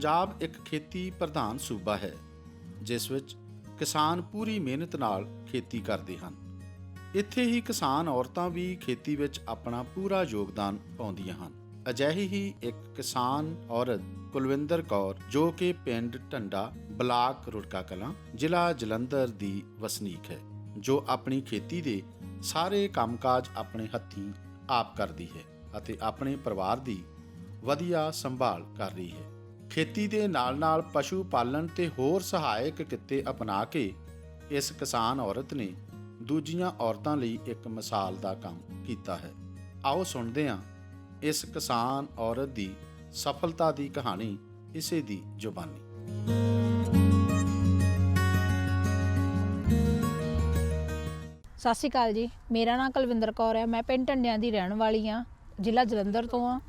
ਪੰਜਾਬ ਇੱਕ ਖੇਤੀ ਪ੍ਰਧਾਨ ਸੂਬਾ ਹੈ, ਜਿਸ ਵਿੱਚ ਕਿਸਾਨ ਪੂਰੀ ਮਿਹਨਤ ਨਾਲ ਖੇਤੀ ਕਰਦੇ ਹਨ। ਇੱਥੇ ਹੀ ਕਿਸਾਨ ਔਰਤਾਂ ਵੀ ਖੇਤੀ ਵਿੱਚ ਆਪਣਾ ਪੂਰਾ ਯੋਗਦਾਨ ਪਾਉਂਦੀਆਂ ਹਨ। ਅਜਿਹੀ ਹੀ ਇੱਕ ਕਿਸਾਨ ਔਰਤ ਕੁਲਵਿੰਦਰ ਕੌਰ, ਜੋ ਕਿ ਪਿੰਡ ਢੰਡਾ ਬਲਾਕ ਰੁੜਕਾ ਕਲਾਂ, ਜ਼ਿਲ੍ਹਾ ਜਲੰਧਰ ਦੀ ਵਸਨੀਕ ਹੈ, ਜੋ ਆਪਣੀ ਖੇਤੀ ਦੇ ਸਾਰੇ ਕੰਮਕਾਜ ਆਪਣੇ ਹੱਥੀਂ ਆਪ ਕਰਦੀ ਹੈ ਅਤੇ ਆਪਣੇ ਪਰਿਵਾਰ ਦੀ ਵਧੀਆ ਸੰਭਾਲ ਕਰ ਰਹੀ ਹੈ। ਖੇਤੀ ਦੇ ਨਾਲ-ਨਾਲ ਪਸ਼ੂ ਪਾਲਣ ਤੇ ਹੋਰ ਸਹਾਇਕ ਕਿੱਤੇ ਅਪਣਾ ਕੇ ਇਸ ਕਿਸਾਨ ਔਰਤ ਨੇ ਦੂਜੀਆਂ ਔਰਤਾਂ ਲਈ ਇੱਕ ਮਿਸਾਲ ਦਾ ਕੰਮ ਕੀਤਾ ਹੈ। ਆਓ ਸੁਣਦੇ ਹਾਂ ਇਸ ਕਿਸਾਨ ਔਰਤ ਦੀ ਸਫਲਤਾ ਦੀ ਕਹਾਣੀ, ਇਸੇ ਦੀ ਜ਼ੁਬਾਨੀ। ਸਤਿ ਸ਼੍ਰੀ ਅਕਾਲ ਜੀ। ਮੇਰਾ ਨਾਮ ਕੁਲਵਿੰਦਰ ਕੌਰ ਹੈ। ਮੈਂ ਪਿੰਡ ਢੰਡਿਆਂ ਦੀ ਰਹਿਣ ਵਾਲੀ ਹਾਂ। ਜ਼ਿਲ੍ਹਾ ਜਲੰਧਰ ਤੋਂ ਹਾਂ।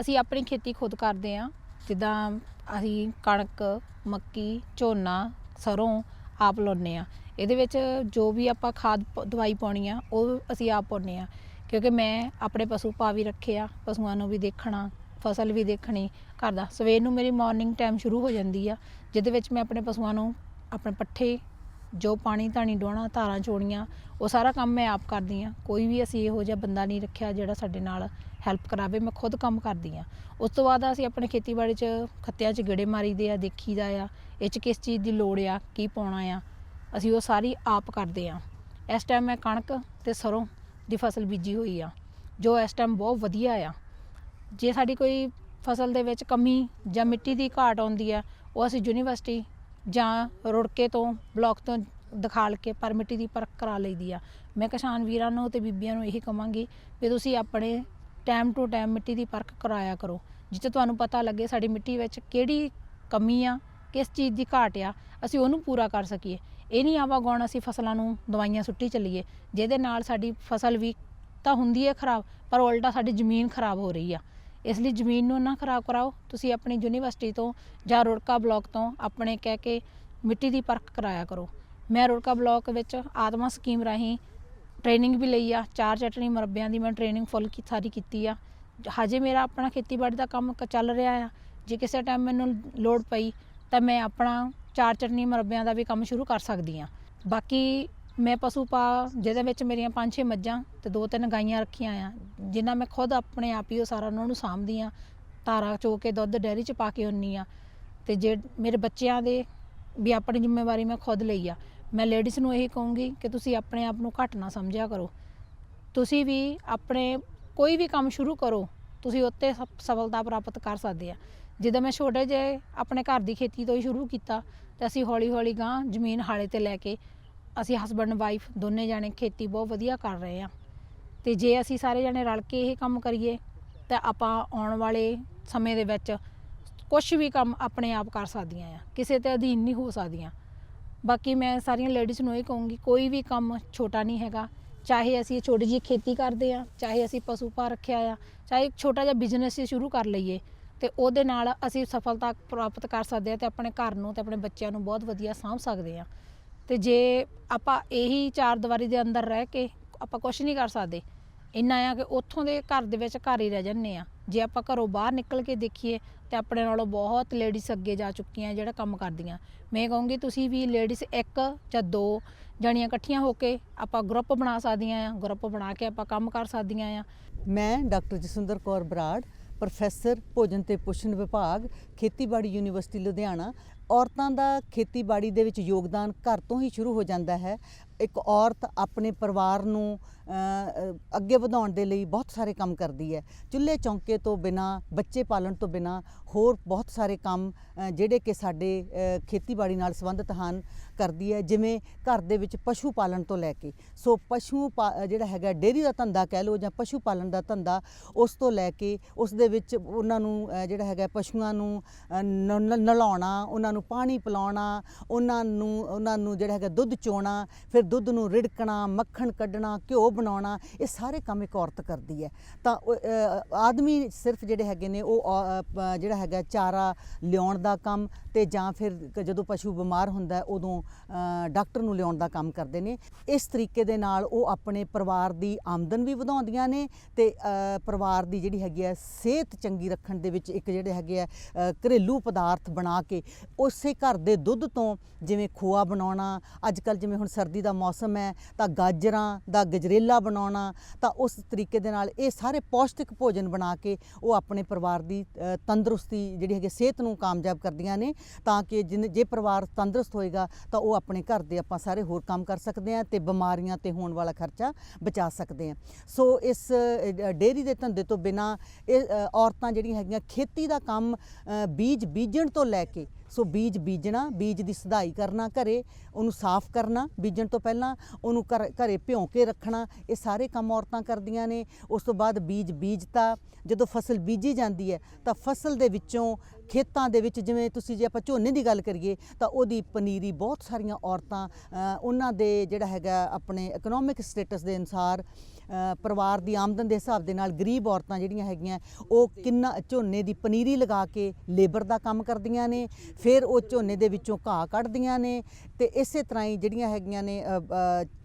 ਅਸੀਂ ਆਪਣੀ ਖੇਤੀ ਖੁਦ ਕਰਦੇ ਹਾਂ। ਜਿੱਦਾਂ ਅਸੀਂ ਕਣਕ, ਮੱਕੀ, ਝੋਨਾ ਸਰ੍ਹੋਂ ਆਪ ਲਾਉਂਦੇ ਹਾਂ। ਇਹਦੇ ਵਿੱਚ ਜੋ ਵੀ ਆਪਾਂ ਖਾਦ ਪ- ਦਵਾਈ ਪਾਉਣੀ ਆ, ਉਹ ਅਸੀਂ ਆਪ ਪਾਉਂਦੇ ਹਾਂ। ਕਿਉਂਕਿ ਮੈਂ ਆਪਣੇ ਪਸ਼ੂ ਪਾ ਵੀ ਰੱਖੇ ਆ, ਪਸ਼ੂਆਂ ਨੂੰ ਵੀ ਦੇਖਣਾ, ਫਸਲ ਵੀ ਦੇਖਣੀ ਘਰ ਦਾ। ਸਵੇਰ ਨੂੰ ਮੇਰੀ ਮਾਰਨਿੰਗ ਟਾਈਮ ਸ਼ੁਰੂ ਹੋ ਜਾਂਦੀ ਆ, ਜਿਹਦੇ ਵਿੱਚ ਮੈਂ ਆਪਣੇ ਪਸ਼ੂਆਂ ਨੂੰ ਆਪਣੇ ਪੱਠੇ, ਜੋ ਪਾਣੀ ਧਾਣੀ ਡੋਣਾ, ਧਾਰਾਂ ਚੋਣੀਆਂ, ਉਹ ਸਾਰਾ ਕੰਮ ਮੈਂ ਆਪ ਕਰਦੀ ਆ ਕੋਈ ਵੀ ਅਸੀਂ ਇਹੋ ਜਿਹਾ ਬੰਦਾ ਨਹੀਂ ਰੱਖਿਆ ਜਿਹੜਾ ਸਾਡੇ ਨਾਲ ਹੈਲਪ ਕਰਾਵੇ, ਮੈਂ ਖੁਦ ਕੰਮ ਕਰਦੀ ਆ ਉਸ ਤੋਂ ਬਾਅਦ ਅਸੀਂ ਆਪਣੇ ਖੇਤੀਬਾੜੀ 'ਚ ਖੱਤਿਆਂ 'ਚ ਗੇੜੇ ਮਾਰੀਦੇ ਆ, ਦੇਖੀਦਾ ਆ, ਇਹ 'ਚ ਕਿਸ ਚੀਜ਼ ਦੀ ਲੋੜ ਆ, ਕੀ ਪਾਉਣਾ ਆ, ਅਸੀਂ ਉਹ ਸਾਰੀ ਆਪ ਕਰਦੇ ਆ ਇਸ ਟਾਈਮ ਮੈਂ ਕਣਕ ਤੇ ਸਰੋਂ ਦੀ ਫਸਲ ਬੀਜੀ ਹੋਈ ਆ, ਜੋ ਇਸ ਟਾਈਮ ਬਹੁਤ ਵਧੀਆ ਆ। ਜੇ ਸਾਡੀ ਕੋਈ ਫਸਲ ਦੇ ਵਿੱਚ ਕਮੀ ਜਾਂ ਮਿੱਟੀ ਦੀ ਘਾਟ ਆਉਂਦੀ ਆ, ਉਹ ਅਸੀਂ ਯੂਨੀਵਰਸਿਟੀ ਜਾਂ ਰੁੜਕੇ ਤੋਂ, ਬਲਾਕ ਤੋਂ ਦਿਖਾਲ ਕੇ ਪਰਮਿਟੀ ਦੀ ਪਰਖ ਕਰਾ ਲਈਦੀ ਆ। ਮੈਂ ਕਿਸਾਨ ਵੀਰਾਂ ਨੂੰ ਤੇ ਬੀਬੀਆਂ ਨੂੰ ਇਹੀ ਕਹਾਂਗੀ ਵੀ ਤੁਸੀਂ ਆਪਣੇ ਟਾਈਮ ਟੂ ਟਾਈਮ ਮਿੱਟੀ ਦੀ ਪਰਖ ਕਰਾਇਆ ਕਰੋ। ਜਿੱਥੇ ਤੁਹਾਨੂੰ ਪਤਾ ਲੱਗੇ ਸਾਡੀ ਮਿੱਟੀ ਵਿੱਚ ਕਿਹੜੀ ਕਮੀ ਆ, ਕਿਸ ਚੀਜ਼ ਦੀ ਘਾਟ ਆ, ਅਸੀਂ ਉਹਨੂੰ ਪੂਰਾ ਕਰ ਸਕੀਏ। ਇਹ ਨਹੀਂ ਆਵਾਗੌਣ ਅਸੀਂ ਫਸਲਾਂ ਨੂੰ ਦਵਾਈਆਂ ਸੁੱਟੀ ਚੱਲੀਏ। ਜਿਹਦੇ ਨਾਲ ਸਾਡੀ ਫਸਲ ਵੀ ਤਾਂ ਹੁੰਦੀ ਹੈ ਖਰਾਬ, ਪਰ ਉਲਟਾ ਸਾਡੀ ਜ਼ਮੀਨ ਖਰਾਬ ਹੋ ਰਹੀ ਆ। ਇਸ ਲਈ ਜ਼ਮੀਨ ਨੂੰ ਨਾ ਖਰਾਬ ਕਰਾਓ। ਤੁਸੀਂ ਆਪਣੀ ਯੂਨੀਵਰਸਿਟੀ ਤੋਂ ਜਾਂ ਰੁੜਕਾ ਬਲਾਕ ਤੋਂ ਆਪਣੇ ਕਹਿ ਕੇ ਮਿੱਟੀ ਦੀ ਪਰਖ ਕਰਾਇਆ ਕਰੋ। ਮੈਂ ਰੁੜਕਾ ਬਲਾਕ ਵਿੱਚ ਆਤਮਾ ਸਕੀਮ ਰਾਹੀਂ ਟ੍ਰੇਨਿੰਗ ਵੀ ਲਈ ਆ, ਚਾਰ ਚਟਣੀ ਮੁਰੱਬਿਆਂ ਦੀ ਮੈਂ ਟ੍ਰੇਨਿੰਗ ਫੁੱਲ ਕੀ, ਸਾਰੀ ਕੀਤੀ ਆ। ਹਜੇ ਮੇਰਾ ਆਪਣਾ ਖੇਤੀਬਾੜੀ ਦਾ ਕੰਮ ਕ- ਚੱਲ ਰਿਹਾ ਆ। ਜੇ ਕਿਸੇ ਟਾਈਮ ਮੈਨੂੰ ਲੋੜ ਪਈ, ਤਾਂ ਮੈਂ ਆਪਣਾ ਚਾਰ ਚਟਣੀ ਮੁਰੱਬਿਆਂ ਦਾ ਵੀ ਕੰਮ ਸ਼ੁਰੂ ਕਰ ਸਕਦੀ ਆ। ਬਾਕੀ ਮੈਂ ਪਸ਼ੂ ਪਾ, ਜਿਹਦੇ ਵਿੱਚ ਮੇਰੀਆਂ ਪੰਜ ਛੇ ਮੱਝਾਂ ਤੇ ਦੋ ਤਿੰਨ ਗਾਈਆਂ ਰੱਖੀਆਂ ਆ, ਜਿਨ੍ਹਾਂ ਮੈਂ ਖੁਦ ਆਪਣੇ ਆਪ ਹੀ ਉਹ ਸਾਰਾ ਉਹਨਾਂ ਨੂੰ ਸਾਂਭਦੀ ਆ। ਧਾਰਾ ਚੋ ਕੇ ਦੁੱਧ ਡੈਰੀ ਚ ਪਾ ਕੇ ਹੁੰਨੀ ਆ। ਤੇ ਜੇ ਮੇਰੇ ਬੱਚਿਆਂ ਦੇ ਵੀ ਆਪਣੀ ਜ਼ਿੰਮੇਵਾਰੀ ਮੈਂ ਖੁਦ ਲਈ ਆ। ਮੈਂ ਲੇਡੀਜ਼ ਨੂੰ ਇਹੀ ਕਹੂੰਗੀ ਕਿ ਤੁਸੀਂ ਆਪਣੇ ਆਪ ਨੂੰ ਘੱਟ ਨਾ ਸਮਝਿਆ ਕਰੋ। ਤੁਸੀਂ ਵੀ ਆਪਣੇ ਕੋਈ ਵੀ ਕੰਮ ਸ਼ੁਰੂ ਕਰੋ, ਤੁਸੀਂ ਉੱਤੇ ਸਫ- ਸਫਲਤਾ ਪ੍ਰਾਪਤ ਕਰ ਸਕਦੇ ਆ। ਜਿੱਦਾਂ ਮੈਂ ਛੋਟੇ ਜਿਹੇ ਆਪਣੇ ਘਰ ਦੀ ਖੇਤੀ ਤੋਂ ਹੀ ਸ਼ੁਰੂ ਕੀਤਾ, ਤੇ ਅਸੀਂ ਹੌਲੀ ਹੌਲੀ ਗਾਂ ਜ਼ਮੀਨ ਹਾਲੇ ਤੇ ਲੈ ਕੇ ਅਸੀਂ ਹਸਬੰਡ ਵਾਈਫ ਦੋਨੇ ਜਾਣੇ ਖੇਤੀ ਬਹੁਤ ਵਧੀਆ ਕਰ ਰਹੇ ਆ। ਤੇ ਜੇ ਅਸੀਂ ਸਾਰੇ ਜਾਣੇ ਰਲ ਕੇ ਇਹ ਕੰਮ ਕਰੀਏ, ਤਾਂ ਆਪਾਂ ਆਉਣ ਵਾਲੇ ਸਮੇਂ ਦੇ ਵਿੱਚ ਕੁਝ ਵੀ ਕੰਮ ਆਪਣੇ ਆਪ ਕਰ ਸਕਦੀਆਂ ਆ। ਕਿਸੇ ਤੇ ਅਧੀਨ ਨਹੀਂ ਹੋ ਸਕਦੀਆਂ। ਬਾਕੀ ਮੈਂ ਸਾਰੀਆਂ ਲੇਡੀਜ਼ ਨੂੰ ਇਹ ਕਹੂੰਗੀ, ਕੋਈ ਵੀ ਕੰਮ ਛੋਟਾ ਨਹੀਂ ਹੈਗਾ। ਚਾਹੇ ਅਸੀਂ ਛੋਟੀ ਜਿਹੀ ਖੇਤੀ ਕਰਦੇ ਆ ਚਾਹੇ ਅਸੀਂ ਪਸ਼ੂ ਪਾ ਰੱਖਿਆ ਆ, ਚਾਹੇ ਛੋਟਾ ਜਿਹਾ ਬਿਜ਼ਨਸ ਹੀ ਸ਼ੁਰੂ ਕਰ ਲਈਏ, ਤੇ ਉਹਦੇ ਨਾਲ ਅਸੀਂ ਸਫਲਤਾ ਪ੍ਰਾਪਤ ਕਰ ਸਕਦੇ ਆ ਤੇ ਆਪਣੇ ਘਰ ਨੂੰ ਤੇ ਆਪਣੇ ਬੱਚਿਆਂ ਨੂੰ ਬਹੁਤ ਵਧੀਆ ਸਾਂਭ ਸਕਦੇ ਆ ਤੇ ਜੇ ਆਪਾਂ ਇਹੀ ਚਾਰ ਦੀਵਾਰੀ ਦੇ ਅੰਦਰ ਰਹਿ ਕੇ ਆਪਾਂ ਕੁਝ ਨਹੀਂ ਕਰ ਸਕਦੇ, ਇੰਨਾ ਆ ਕਿ ਉੱਥੋਂ ਦੇ ਘਰ ਦੇ ਵਿੱਚ ਘਰ ਹੀ ਰਹਿ ਜੰਨੇ ਆ ਜੇ ਆਪਾਂ ਘਰੋਂ ਬਾਹਰ ਨਿਕਲ ਕੇ ਦੇਖੀਏ ਤੇ ਆਪਣੇ ਨਾਲੋਂ ਬਹੁਤ ਲੇਡੀਜ਼ ਅੱਗੇ ਜਾ ਚੁੱਕੀਆਂ ਜਿਹੜਾ ਕੰਮ ਕਰਦੀਆਂ। ਮੈਂ ਕਹੂੰਗੀ, ਤੁਸੀਂ ਵੀ ਲੇਡੀਜ਼ ਇੱਕ ਜਾਂ ਦੋ ਜਣੀਆਂ ਇਕੱਠੀਆਂ ਹੋ ਕੇ ਆਪਾਂ ਗਰੁੱਪ ਬਣਾ ਸਕਦੀਆਂ ਆ ਗਰੁੱਪ ਬਣਾ ਕੇ ਆਪਾਂ ਕੰਮ ਕਰ ਸਕਦੀਆਂ ਆ। ਮੈਂ ਡਾਕਟਰ ਜਸਵਿੰਦਰ ਕੌਰ ਬਰਾੜ, ਪ੍ਰੋਫੈਸਰ ਭੋਜਨ ਤੇ ਪੋਸ਼ਣ ਵਿਭਾਗ, ਖੇਤੀਬਾੜੀ ਯੂਨੀਵਰਸਿਟੀ ਲੁਧਿਆਣਾ। ਔਰਤਾਂ ਦਾ ਖੇਤੀਬਾੜੀ ਦੇ ਵਿੱਚ ਯੋਗਦਾਨ ਘਰ ਤੋਂ ਹੀ ਸ਼ੁਰੂ ਹੋ ਜਾਂਦਾ ਹੈ। ਇੱਕ ਔਰਤ ਆਪਣੇ ਪਰਿਵਾਰ ਨੂੰ ਅੱਗੇ ਵਧਾਉਣ ਦੇ ਲਈ ਬਹੁਤ ਸਾਰੇ ਕੰਮ ਕਰਦੀ ਹੈ। ਚੁੱਲ੍ਹੇ ਚੌਂਕੇ ਤੋਂ ਬਿਨਾ, ਬੱਚੇ ਪਾਲਣ ਤੋਂ ਬਿਨਾ ਹੋਰ ਬਹੁਤ ਸਾਰੇ ਕੰਮ ਜਿਹੜੇ ਕਿ ਸਾਡੇ ਖੇਤੀਬਾੜੀ ਨਾਲ ਸੰਬੰਧਿਤ ਹਨ, ਕਰਦੀ ਹੈ, ਜਿਵੇਂ ਘਰ ਦੇ ਵਿੱਚ ਪਸ਼ੂ ਪਾਲਣ ਤੋਂ ਲੈ ਕੇ। ਸੋ ਪਸ਼ੂ ਪਾ- ਜਿਹੜਾ ਹੈਗਾ ਡੇਅਰੀ ਦਾ ਧੰਦਾ ਕਹਿ ਲਓ ਜਾਂ ਪਸ਼ੂ ਪਾਲਣ ਦਾ ਧੰਦਾ, ਉਸ ਤੋਂ ਲੈ ਕੇ ਉਸ ਦੇ ਵਿੱਚ ਉਹਨਾਂ ਨੂੰ ਜਿਹੜਾ ਹੈਗਾ ਪਸ਼ੂਆਂ ਨੂੰ, ਨ- ਨਲਾਉਣਾ, ਉਹਨਾਂ ਨੂੰ ਪਾਣੀ ਪਿਲਾਉਣਾ, ਉਹਨਾਂ ਨੂੰ ਉਹਨਾਂ ਨੂੰ ਜਿਹੜਾ ਹੈਗਾ ਦੁੱਧ ਚੋਣਾ, ਫਿਰ ਦੁੱਧ ਨੂੰ ਰਿੜਕਣਾ, ਮੱਖਣ ਕੱਢਣਾ, ਘਿਓ ਬਣਾਉਣਾ, ਇਹ ਸਾਰੇ ਕੰਮ ਇੱਕ ਔਰਤ ਕਰਦੀ ਹੈ। ਤਾਂ ਆਦਮੀ ਸਿਰਫ ਜਿਹੜੇ ਹੈਗੇ ਨੇ, ਉਹ ਜਿਹੜਾ ਹੈਗਾ ਚਾਰਾ ਲਿਆਉਣ ਦਾ ਕੰਮ ਤੇ ਜਾਂ ਫਿਰ ਜਦੋਂ ਪਸ਼ੂ ਬਿਮਾਰ ਹੁੰਦਾ, ਉਦੋਂ ਡਾਕਟਰ ਨੂੰ ਲਿਆਉਣ ਦਾ ਕੰਮ ਕਰਦੇ ਨੇ। ਇਸ ਤਰੀਕੇ ਦੇ ਨਾਲ ਉਹ ਆਪਣੇ ਪਰਿਵਾਰ ਦੀ ਆਮਦਨ ਵੀ ਵਧਾਉਂਦੀਆਂ ਨੇ ਤੇ ਪਰਿਵਾਰ ਦੀ ਜਿਹੜੀ ਹੈਗੀ ਹੈ ਸਿਹਤ ਚੰਗੀ ਰੱਖਣ ਦੇ ਵਿੱਚ ਇੱਕ ਜਿਹੜੇ ਹੈਗੇ ਆ ਘਰੇਲੂ ਪਦਾਰਥ ਬਣਾ ਕੇ, ਉਸੇ ਘਰ ਦੇ ਦੁੱਧ ਤੋਂ ਜਿਵੇਂ ਖੋਆ ਬਣਾਉਣਾ ਅੱਜ ਕੱਲ ਜਿਵੇਂ ਹੁਣ ਸਰਦੀ ਦਾ ਮੌਸਮ ਹੈ ਤਾਂ ਗਾਜਰਾਂ ਦਾ ਗਜਰੇਲਾ ਬਣਾਉਣਾ ਤਾਂ ਉਸ ਤਰੀਕੇ ਦੇ ਨਾਲ ਇਹ ਸਾਰੇ ਪੌਸ਼ਟਿਕ ਭੋਜਨ ਬਣਾ ਕੇ ਉਹ ਆਪਣੇ ਪਰਿਵਾਰ ਦੀ ਤੰਦਰੁਸਤੀ ਜਿਹੜੀ ਹੈਗੀ ਸਿਹਤ ਨੂੰ ਕਾਮਯਾਬ ਕਰਦੀਆਂ ਨੇ ਤਾਂ ਕਿ ਜਿਨ- ਜੇ ਪਰਿਵਾਰ ਤੰਦਰੁਸਤ ਹੋਏਗਾ ਤਾਂ ਉਹ ਆਪਣੇ ਘਰ ਦੇ ਆਪਾਂ ਸਾਰੇ ਹੋਰ ਕੰਮ ਕਰ ਸਕਦੇ ਹਾਂ ਤੇ ਬਿਮਾਰੀਆਂ ਤੇ ਹੋਣ ਵਾਲਾ ਖਰਚਾ ਬਚਾ ਸਕਦੇ ਹਾਂ। ਸੋ ਇਸ ਅ, ਡੇਅਰੀ ਦੇ ਧੰਦੇ ਤੋਂ ਬਿਨਾ ਇਹ ਔਰਤਾਂ ਜਿਹੜੀਆਂ ਹੈਗੀਆਂ ਖੇਤੀ ਦਾ ਕੰਮ ਬੀਜ ਬੀਜਣ ਤੋਂ ਲੈ ਕੇ ਸੋ ਬੀਜ ਬੀਜਣਾ, ਬੀਜ ਦੀ ਸਦਾਈ ਕਰਨਾ ਘਰੇ, ਉਹਨੂੰ ਸਾਫ਼ ਕਰਨਾ, ਬੀਜਣ ਤੋਂ ਪਹਿਲਾਂ ਉਹਨੂੰ ਘਰ- ਘਰੇ ਭਿਉਂ ਕੇ ਰੱਖਣਾ, ਇਹ ਸਾਰੇ ਕੰਮ ਔਰਤਾਂ ਕਰਦੀਆਂ ਨੇ। ਉਸ ਤੋਂ ਬਾਅਦ ਬੀਜ ਬੀਜਤਾ। ਜਦੋਂ ਫਸਲ ਬੀਜੀ ਜਾਂਦੀ ਹੈ, ਤਾਂ ਫਸਲ ਦੇ ਵਿੱਚੋਂ ਖੇਤਾਂ ਦੇ ਵਿੱਚ ਜਿਵੇਂ ਤੁਸੀਂ ਜੇ ਆਪਾਂ ਝੋਨੇ ਦੀ ਗੱਲ ਕਰੀਏ, ਤਾਂ ਉਹਦੀ ਪਨੀਰੀ ਬਹੁਤ ਸਾਰੀਆਂ ਔਰਤਾਂ ਉਹਨਾਂ ਦੇ ਜਿਹੜਾ ਹੈਗਾ ਆਪਣੇ ਇਕਨੋਮਿਕ ਸਟੇਟਸ ਦੇ ਅਨੁਸਾਰ ਪਰਿਵਾਰ ਦੀ ਆਮਦਨ ਦੇ ਹਿਸਾਬ ਦੇ ਨਾਲ ਗਰੀਬ ਔਰਤਾਂ ਜਿਹੜੀਆਂ ਹੈਗੀਆਂ, ਉਹ ਕਿੰਨਾ ਝੋਨੇ ਦੀ ਪਨੀਰੀ ਲਗਾ ਕੇ ਲੇਬਰ ਦਾ ਕੰਮ ਕਰਦੀਆਂ ਨੇ, ਫਿਰ ਉਹ ਝੋਨੇ ਦੇ ਵਿੱਚੋਂ ਘਾਹ ਕੱਢਦੀਆਂ ਨੇ ਤੇ ਇਸੇ ਤਰ੍ਹਾਂ ਹੀ ਜਿਹੜੀਆਂ ਹੈਗੀਆਂ ਨੇ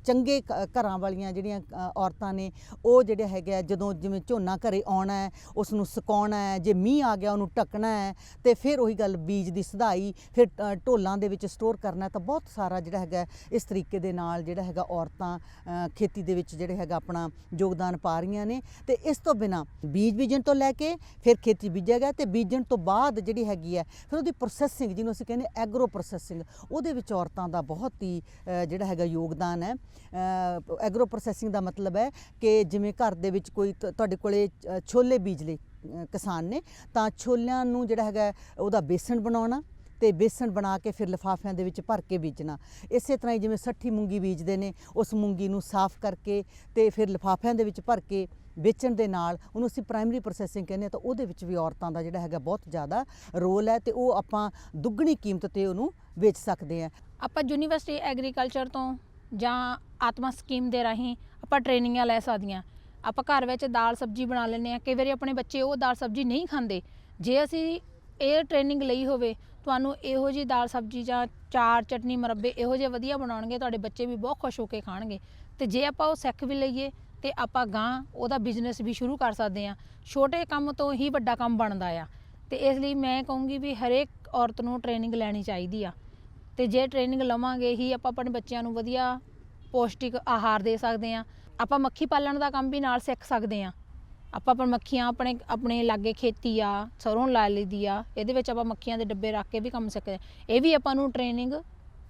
ਚੰਗੇ ਘ- ਘਰਾਂ ਵਾਲੀਆਂ ਜਿਹੜੀਆਂ ਔਰਤਾਂ ਨੇ, ਉਹ ਜਿਹੜੇ ਹੈਗੇ ਆ, ਜਦੋਂ ਜਿਵੇਂ ਝੋਨਾ ਘਰੇ ਆਉਣਾ ਹੈ ਉਸ ਨੂੰ ਸੁਕਾਉਣਾ ਹੈ, ਜੇ ਮੀਂਹ ਆ ਗਿਆ, ਉਹਨੂੰ ਢੱਕਣਾ ਹੈ, ਤੇ ਫਿਰ ਉਹੀ ਗੱਲ ਬੀਜ ਦੀ ਸਧਾਈ, ਫਿਰ ਢੋਲਾਂ ਦੇ ਵਿੱਚ ਸਟੋਰ ਕਰਨਾ ਤਾਂ ਬਹੁਤ ਸਾਰਾ ਜਿਹੜਾ ਹੈਗਾ ਇਸ ਤਰੀਕੇ ਦੇ ਨਾਲ ਜਿਹੜਾ ਹੈਗਾ ਔਰਤਾਂ ਖੇਤੀ ਦੇ ਵਿੱਚ ਜਿਹੜੇ ਹੈਗਾ ਆਪਣਾ ਯੋਗਦਾਨ ਪਾ ਰਹੀਆਂ ਨੇ, ਤੇ ਇਸ ਤੋਂ ਬਿਨਾ ਬੀਜ ਬੀਜਣ ਤੋਂ ਲੈ ਕੇ ਫਿਰ ਖੇਤੀ ਬੀਜਿਆ ਗਿਆ, ਤੇ ਬੀਜਣ ਤੋਂ ਬਾਅਦ ਜਿਹੜੀ ਹੈਗੀ ਹੈ, ਫਿਰ ਉਹਦੀ ਪ੍ਰੋਸੈਸਿੰਗ ਜਿਹਨੂੰ ਅਸੀਂ ਕਹਿੰਦੇ ਐਗਰੋ ਪ੍ਰੋਸੈਸਿੰਗ ਉਹਦੇ ਵਿੱਚ ਔਰਤਾਂ ਦਾ ਬਹੁਤ ਹੀ ਜਿਹੜਾ ਹੈਗਾ ਯੋਗਦਾਨ ਹੈ। ਐਗਰੋ ਪ੍ਰੋਸੈਸਿੰਗ ਦਾ ਮਤਲਬ ਹੈ ਕਿ ਜਿਵੇਂ ਘਰ ਦੇ ਵਿੱਚ ਕੋਈ ਤੁਹਾਡੇ ਕੋਲੇ ਛੋਲੇ ਬੀਜ ਲਏ ਕਿਸਾਨ ਨੇ, ਤਾਂ ਛੋਲਿਆਂ ਨੂੰ ਜਿਹੜਾ ਹੈਗਾ ਉਹਦਾ ਬੇਸਣ ਬਣਾਉਣਾ ਤੇ ਬੇਸਣ ਬਣਾ ਕੇ ਫਿਰ ਲਿਫਾਫਿਆਂ ਦੇ ਵਿੱਚ ਭਰ ਕੇ ਬੀਜਣਾ। ਇਸੇ ਤਰ੍ਹਾਂ ਹੀ ਜਿਵੇਂ ਸੱਠੀ ਮੂੰਗੀ ਬੀਜਦੇ ਨੇ, ਉਸ ਮੂੰਗੀ ਨੂੰ ਸਾਫ਼ ਕਰਕੇ ਤੇ ਫਿਰ ਲਿਫਾਫਿਆਂ ਦੇ ਵਿੱਚ ਭਰ ਕੇ ਵੇਚਣ ਦੇ ਨਾਲ ਉਹਨੂੰ ਅਸੀਂ ਪ੍ਰਾਇਮਰੀ ਪ੍ਰੋਸੈਸਿੰਗ ਕਹਿੰਦੇ ਹਾਂ, ਤਾਂ ਉਹਦੇ ਵਿੱਚ ਵੀ ਔਰਤਾਂ ਦਾ ਜਿਹੜਾ ਹੈਗਾ ਬਹੁਤ ਜ਼ਿਆਦਾ ਰੋਲ ਹੈ ਤੇ ਉਹ ਆਪਾਂ ਦੁੱਗਣੀ ਕੀਮਤ ਤੇ ਉਹਨੂੰ ਵੇਚ ਸਕਦੇ ਹਾਂ। ਆਪਾਂ ਯੂਨੀਵਰਸਿਟੀ ਐਗਰੀਕਲਚਰ ਤੋਂ ਜਾਂ ਆਤਮਾ ਸਕੀਮ ਦੇ ਰਾਹੀਂ ਆਪਾਂ ਟ੍ਰੇਨਿੰਗਾਂ ਲੈ ਸਕਦੀਆਂ। ਆਪਾਂ ਘਰ ਵਿੱਚ ਦਾਲ ਸਬਜ਼ੀ ਬਣਾ ਲੈਂਦੇ ਆ ਕਈ ਵਾਰੀ ਆਪਣੇ ਬੱਚੇ ਉਹ ਦਾਲ ਸਬਜ਼ੀ ਨਹੀਂ ਖਾਂਦੇ। ਜੇ ਅਸੀਂ ਇਹ ਟ੍ਰੇਨਿੰਗ ਲਈ ਹੋਵੇ, ਤੁਹਾਨੂੰ ਇਹੋ ਜੀ ਦਾਲ ਸਬਜ਼ੀ ਜਾਂ ਚਾਰ ਚਟਨੀ ਮੁਰੱਬੇ ਇਹੋ ਜਿਹੇ ਵਧੀਆ ਬਣਾਉਣਗੇ, ਤੁਹਾਡੇ ਬੱਚੇ ਵੀ ਬਹੁਤ ਖੁਸ਼ ਹੋ ਕੇ ਖਾਣਗੇ। ਤੇ ਜੇ ਆਪਾਂ ਉਹ ਸਿੱਖ ਵੀ ਲਈਏ ਤੇ ਆਪਾਂ ਗਾਂ ਉਹਦਾ ਬਿਜ਼ਨਸ ਵੀ ਸ਼ੁਰੂ ਕਰ ਸਕਦੇ ਆ ਛੋਟੇ ਕੰਮ ਤੋਂ ਹੀ ਵੱਡਾ ਕੰਮ ਬਣਦਾ ਆ। ਤੇ ਇਸ ਲਈ ਮੈਂ ਕਹੂੰਗੀ ਵੀ ਹਰੇਕ ਔਰਤ ਨੂੰ ਟ੍ਰੇਨਿੰਗ ਲੈਣੀ ਚਾਹੀਦੀ ਆ। ਤੇ ਜੇ ਟ੍ਰੇਨਿੰਗ ਲਵਾਂਗੇ ਹੀ ਆਪਾਂ ਆਪਣੇ ਬੱਚਿਆਂ ਨੂੰ ਵਧੀਆ ਪੌਸ਼ਟਿਕ ਆਹਾਰ ਦੇ ਸਕਦੇ ਆ ਆਪਾਂ ਮੱਖੀ ਪਾਲਣ ਦਾ ਕੰਮ ਵੀ ਨਾਲ ਸਿੱਖ ਸਕਦੇ ਆ ਆਪਾਂ ਪਰ ਮੱਖੀਆਂ ਆਪਣੇ ਆਪਣੇ ਲਾਗੇ ਖੇਤੀ ਆ, ਸਰੋਂ ਲਾ ਲਈਦੀ ਆ, ਇਹਦੇ ਵਿੱਚ ਆਪਾਂ ਮੱਖੀਆਂ ਦੇ ਡੱਬੇ ਰੱਖ ਕੇ ਵੀ ਕੰਮ ਸਿੱਖਦੇ ਆ ਇਹ ਵੀ ਆਪਾਂ ਨੂੰ ਟ੍ਰੇਨਿੰਗ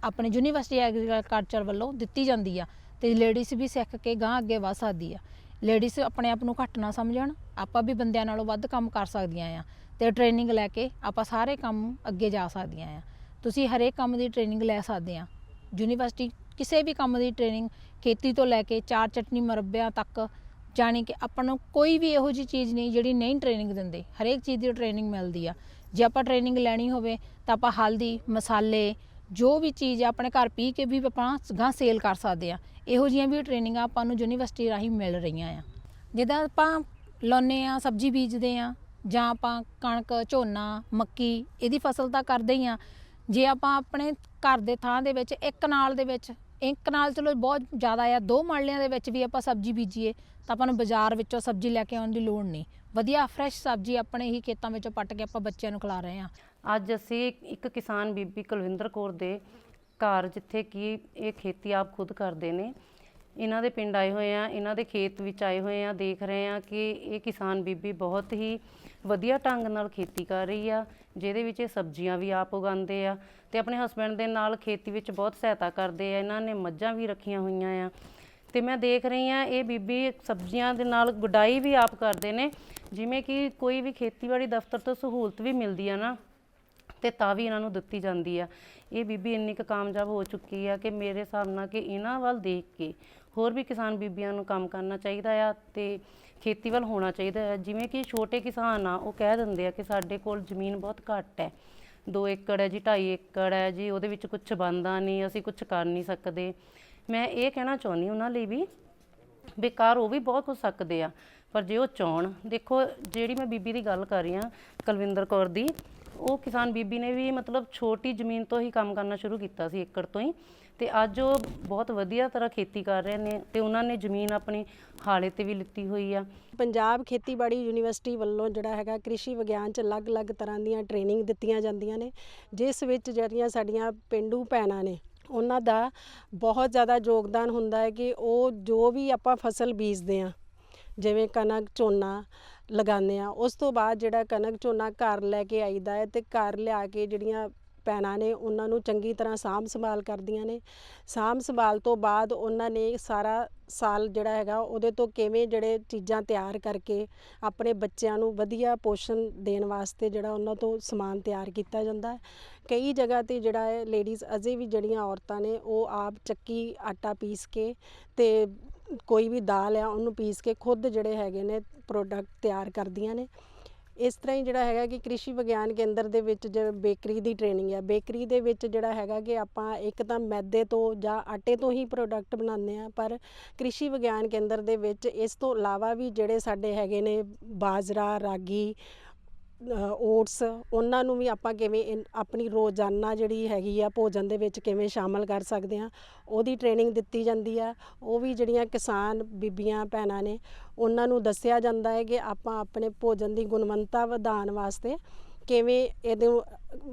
ਆਪਣੇ ਯੂਨੀਵਰਸਿਟੀ ਐਗਰੀਕਲਚਰ ਵੱਲੋਂ ਦਿੱਤੀ ਜਾਂਦੀ ਆ ਤੇ ਲੇਡੀਜ਼ ਵੀ ਸਿੱਖ ਕੇ ਗਾਂ ਅੱਗੇ ਵਧ ਸਕਦੀ ਆ। ਲੇਡੀਜ਼ ਆਪਣੇ ਆਪ ਨੂੰ ਘੱਟ ਨਾ ਸਮਝਣ, ਆਪਾਂ ਵੀ ਬੰਦਿਆਂ ਨਾਲੋਂ ਵੱਧ ਕੰਮ ਕਰ ਸਕਦੀਆਂ ਆ ਤੇ ਟ੍ਰੇਨਿੰਗ ਲੈ ਕੇ ਆਪਾਂ ਸਾਰੇ ਕੰਮ ਅੱਗੇ ਜਾ ਸਕਦੀਆਂ ਆ। ਤੁਸੀਂ ਹਰੇਕ ਕੰਮ ਦੀ ਟ੍ਰੇਨਿੰਗ ਲੈ ਸਕਦੇ ਆ। ਯੂਨੀਵਰਸਿਟੀ ਕਿਸੇ ਵੀ ਕੰਮ ਦੀ ਟ੍ਰੇਨਿੰਗ ਖੇਤੀ ਤੋਂ ਲੈ ਕੇ ਚਾਰ ਚਟਨੀ ਮੁਰੱਬਿਆਂ ਤੱਕ, ਜਾਣੀ ਕਿ ਆਪਾਂ ਨੂੰ ਕੋਈ ਵੀ ਇਹੋ ਜੀ ਚੀਜ਼ ਨਹੀਂ ਜਿਹੜੀ ਨਹੀਂ ਟ੍ਰੇਨਿੰਗ ਦਿੰਦੇ। ਹਰੇਕ ਚੀਜ਼ ਦੀ ਟ੍ਰੇਨਿੰਗ ਮਿਲਦੀ ਆ। ਜੇ ਆਪਾਂ ਟ੍ਰੇਨਿੰਗ ਲੈਣੀ ਹੋਵੇ ਤਾਂ ਆਪਾਂ ਹਲਦੀ, ਮਸਾਲੇ, ਜੋ ਵੀ ਚੀਜ਼ ਆਪਣੇ ਘਰ ਪੀ ਕੇ ਵੀ ਆਪਾਂ ਗਾਂ ਸੇਲ ਕਰ ਸਕਦੇ ਆ। ਇਹੋ ਜਿਹੀਆਂ ਵੀ ਟ੍ਰੇਨਿੰਗਾਂ ਆਪਾਂ ਨੂੰ ਯੂਨੀਵਰਸਿਟੀ ਰਾਹੀਂ ਮਿਲ ਰਹੀਆਂ ਆ। ਜਿੱਦਾਂ ਆਪਾਂ ਲਾਉਂਦੇ ਆ, ਸਬਜ਼ੀ ਬੀਜਦੇ ਆ ਜਾਂ ਆਪਾਂ ਕਣਕ, ਝੋਨਾ, ਮੱਕੀ, ਇਹਦੀ ਫਸਲ ਤਾਂ ਕਰਦੇ ਹੀ ਆ ਜੇ ਆਪਾਂ ਆਪਣੇ ਘਰ ਦੇ ਥਾਂ ਦੇ ਵਿੱਚ, ਇੱਕ ਨਾਲ ਦੇ ਵਿੱਚ, ਇੱਕ ਨਾਲ ਚਲੋ ਬਹੁਤ ਜ਼ਿਆਦਾ ਆ, ਦੋ ਮਾਲਿਆਂ ਦੇ ਵਿੱਚ ਵੀ ਆਪਾਂ ਸਬਜ਼ੀ ਬੀਜੀਏ, ਤਾਂ ਆਪਾਂ ਨੂੰ ਬਾਜ਼ਾਰ ਵਿੱਚੋਂ ਸਬਜ਼ੀ ਲੈ ਕੇ ਆਉਣ ਦੀ ਲੋੜ ਨਹੀਂ। ਵਧੀਆ ਫਰੈਸ਼ ਸਬਜ਼ੀ ਆਪਣੇ ਹੀ ਖੇਤਾਂ ਵਿੱਚੋਂ ਪੱਟ ਕੇ ਆਪਾਂ ਬੱਚਿਆਂ ਨੂੰ ਖਿਲਾ ਰਹੇ ਹਾਂ। ਅੱਜ ਅਸੀਂ ਇੱਕ ਕਿਸਾਨ ਬੀਬੀ ਕੁਲਵਿੰਦਰ ਕੌਰ ਦੇ ਘਰ, ਜਿੱਥੇ ਕਿ ਇਹ ਖੇਤੀ ਆਪ ਖੁਦ ਕਰਦੇ ਨੇ, ਇਹਨਾਂ ਦੇ ਪਿੰਡ ਆਏ ਹੋਏ ਆ ਇਹਨਾਂ ਦੇ ਖੇਤ ਵਿੱਚ ਆਏ ਹੋਏ ਆ ਦੇਖ ਰਹੇ ਆ ਕਿ ਇਹ ਕਿਸਾਨ ਬੀਬੀ ਬਹੁਤ ਹੀ ਵਧੀਆ ਢੰਗ ਨਾਲ ਖੇਤੀ ਕਰ ਰਹੀ ਆ, ਜਿਹਦੇ ਵਿੱਚ ਇਹ ਸਬਜ਼ੀਆਂ ਵੀ ਆਪ ਉਗਾਉਂਦੇ ਆ ਤੇ ਆਪਣੇ ਹਸਬੰਡ ਦੇ ਨਾਲ ਖੇਤੀ ਵਿੱਚ ਬਹੁਤ ਸਹਾਇਤਾ ਕਰਦੇ ਆ, ਇਹਨਾਂ ਨੇ ਮੱਝਾਂ ਵੀ ਰੱਖੀਆਂ ਹੋਈਆਂ ਆ। ਤੇ ਮੈਂ ਦੇਖ ਰਹੀ ਆ, ਇਹ ਬੀਬੀ ਸਬਜ਼ੀਆਂ ਦੇ ਨਾਲ ਗੁਡਾਈ ਵੀ ਆਪ ਕਰਦੇ ਨੇ, ਜਿਵੇਂ ਕਿ ਕੋਈ ਵੀ ਖੇਤੀਬਾੜੀ ਦਫ਼ਤਰ ਤੋਂ ਸਹੂਲਤ ਵੀ ਮਿਲਦੀ ਆ ਨਾ, ਤੇ ਤਾਂ ਵੀ ਇਹਨਾਂ ਨੂੰ ਦਿੱਤੀ ਜਾਂਦੀ ਆ। ਇਹ ਬੀਬੀ ਇੰਨੀ ਕੁ ਕਾਮਯਾਬ ਹੋ ਚੁੱਕੀ ਆ ਕਿ ਮੇਰੇ ਹਿਸਾਬ ਨਾਲ ਕਿ ਇਹਨਾਂ ਵੱਲ ਦੇਖ ਕੇ ਹੋਰ ਵੀ ਕਿਸਾਨ ਬੀਬੀਆਂ ਨੂੰ ਕੰਮ ਕਰਨਾ ਚਾਹੀਦਾ ਆ ਤੇ ਖੇਤੀ ਵੱਲ ਹੋਣਾ ਚਾਹੀਦਾ ਹੈ। ਜਿਵੇਂ ਕਿ ਛੋਟੇ ਕਿਸਾਨ ਆ, ਉਹ ਕਹਿ ਦਿੰਦੇ ਆ ਕਿ ਸਾਡੇ ਕੋਲ ਜ਼ਮੀਨ ਬਹੁਤ ਘੱਟ ਹੈ। 2 ਏਕੜ ਹੈ ਜੀ 2.5 ਏਕੜ ਹੈ ਜੀ, ਉਹਦੇ ਵਿੱਚ ਕੁਝ ਬਣਦਾ ਨਹੀਂ, ਅਸੀਂ ਕੁਝ ਕਰ ਨਹੀਂ ਸਕਦੇ। ਮੈਂ ਇਹ ਕਹਿਣਾ ਚਾਹੁੰਦੀ ਉਹਨਾਂ ਲਈ ਵੀ, ਬੇਕਾਰ ਉਹ ਵੀ ਬਹੁਤ ਹੋ ਸਕਦੇ ਆ, ਪਰ ਜੇ ਉਹ ਚਾਹਣ, ਦੇਖੋ ਜਿਹੜੀ ਮੈਂ ਬੀਬੀ ਦੀ ਗੱਲ ਕਰ ਰਹੀ ਆ ਕੁਲਵਿੰਦਰ ਕੌਰ ਦੀ, ਉਹ ਕਿਸਾਨ ਬੀਬੀ ਨੇ ਵੀ ਮਤਲਬ ਛੋਟੀ ਜ਼ਮੀਨ ਤੋਂ ਹੀ ਕੰਮ ਕਰਨਾ ਸ਼ੁਰੂ ਕੀਤਾ ਸੀ, ਏਕੜ ਤੋਂ ਹੀ। ਤੇ ਅੱਜ ਉਹ ਬਹੁਤ ਵਧੀਆ ਤਰ੍ਹਾਂ ਖੇਤੀ ਕਰ ਰਹੇ ਨੇ ਤੇ ਉਹਨਾਂ ਨੇ ਜ਼ਮੀਨ ਆਪਣੀ ਹਾਲੇ ਤੇ ਵੀ ਲਿੱਤੀ ਹੋਈ ਆ। ਪੰਜਾਬ ਖੇਤੀਬਾੜੀ ਯੂਨੀਵਰਸਿਟੀ ਵੱਲੋਂ ਜਿਹੜਾ ਹੈਗਾ ਕ੍ਰਿਸ਼ੀ ਵਿਗਿਆਨ ਚ ਅਲੱਗ-ਅਲੱਗ ਤਰ੍ਹਾਂ ਦੀਆਂ ਟ੍ਰੇਨਿੰਗ ਦਿੱਤੀਆਂ ਜਾਂਦੀਆਂ ਨੇ, ਜਿਸ ਵਿੱਚ ਜਿਹੜੀਆਂ ਸਾਡੀਆਂ ਪਿੰਡੂ ਭੈਣਾਂ ਨੇ, ਉਹਨਾਂ ਦਾ ਬਹੁਤ ਜ਼ਿਆਦਾ ਯੋਗਦਾਨ ਹੁੰਦਾ ਹੈ ਕਿ ਉਹ ਜੋ ਵੀ ਆਪਾਂ ਫਸਲ ਬੀਜਦੇ ਆ ਜਿਵੇਂ ਕਣਕ, ਝੋਨਾ ਲਗਾਉਂਦੇ ਆ ਉਸ ਤੋਂ ਬਾਅਦ ਜਿਹੜਾ ਕਣਕ, ਝੋਨਾ ਘਰ ਲੈ ਕੇ ਆਈਦਾ ਹੈ ਤੇ ਘਰ ਲਿਆ ਕੇ ਜਿਹੜੀਆਂ ਭੈਣਾਂ ਨੇ ਉਹਨਾਂ ਨੂੰ ਚੰਗੀ ਤਰ੍ਹਾਂ ਸਾਂਭ ਸੰਭਾਲ ਕਰਦੀਆਂ ਨੇ। ਸਾਂਭ ਸੰਭਾਲ ਤੋਂ ਬਾਅਦ ਉਹਨਾਂ ਨੇ ਸਾਰਾ ਸਾਲ ਜਿਹੜਾ ਹੈਗਾ ਉਹਦੇ ਤੋਂ ਕਿਵੇਂ ਜਿਹੜੇ ਚੀਜ਼ਾਂ ਤਿਆਰ ਕਰਕੇ ਆਪਣੇ ਬੱਚਿਆਂ ਨੂੰ ਵਧੀਆ ਪੋਸ਼ਣ ਦੇਣ ਵਾਸਤੇ ਜਿਹੜਾ ਉਹਨਾਂ ਤੋਂ ਸਮਾਨ ਤਿਆਰ ਕੀਤਾ ਜਾਂਦਾ ਹੈ। ਕਈ ਜਗ੍ਹਾ ਤੇ ਜਿਹੜਾ ਹੈ ਲੇਡੀਜ਼ ਅਜੇ ਵੀ ਜਿਹੜੀਆਂ ਔਰਤਾਂ ਨੇ ਉਹ ਆਪ ਚੱਕੀ ਆਟਾ ਪੀਸ ਕੇ ਤੇ ਕੋਈ ਵੀ ਦਾਲ ਆ ਉਹਨੂੰ ਪੀਸ ਕੇ ਖੁਦ ਜਿਹੜੇ ਹੈਗੇ ਨੇ ਪ੍ਰੋਡਕਟ ਤਿਆਰ ਕਰਦੀਆਂ ਨੇ। ਇਸ ਤਰ੍ਹਾਂ ਹੀ ਜਿਹੜਾ ਹੈਗਾ ਕਿ ਕ੍ਰਿਸ਼ੀ ਵਿਗਿਆਨ ਕੇਂਦਰ ਦੇ ਵਿੱਚ ਜਿਹੜਾ ਬੇਕਰੀ ਦੀ ਟ੍ਰੇਨਿੰਗ ਹੈ ਬੇਕਰੀ ਦੇ ਵਿੱਚ ਜਿਹੜਾ ਹੈਗਾ ਕਿ ਆਪਾਂ ਇੱਕ ਤਾਂ ਮੈਦੇ ਤੋਂ ਜਾਂ ਆਟੇ ਤੋਂ ਹੀ ਪ੍ਰੋਡਕਟ ਬਣਾਉਂਦੇ ਆ ਪਰ ਕ੍ਰਿਸ਼ੀ ਵਿਗਿਆਨ ਕੇਂਦਰ ਦੇ ਵਿੱਚ ਇਸ ਤੋਂ ਇਲਾਵਾ ਵੀ ਜਿਹੜੇ ਸਾਡੇ ਹੈਗੇ ਨੇ ਬਾਜਰਾ, ਰਾਗੀ ਓਟਸ, ਉਹਨਾਂ ਨੂੰ ਵੀ ਆਪਾਂ ਕਿਵੇਂ ਇਨ- ਆਪਣੀ ਰੋਜ਼ਾਨਾ ਜਿਹੜੀ ਹੈਗੀ ਆ ਭੋਜਨ ਦੇ ਵਿੱਚ ਕਿਵੇਂ ਸ਼ਾਮਲ ਕਰ ਸਕਦੇ ਆ ਉਹਦੀ ਟ੍ਰੇਨਿੰਗ ਦਿੱਤੀ ਜਾਂਦੀ ਆ। ਉਹ ਵੀ ਜਿਹੜੀਆਂ ਕਿਸਾਨ ਬੀਬੀਆਂ, ਭੈਣਾਂ ਨੇ, ਉਹਨਾਂ ਨੂੰ ਦੱਸਿਆ ਜਾਂਦਾ ਹੈ ਕਿ ਆਪਾਂ ਆਪਣੇ ਭੋਜਨ ਦੀ ਗੁਣਵੱਤਾ ਵਧਾਉਣ ਵਾਸਤੇ ਕਿਵੇਂ ਇਹਦੇ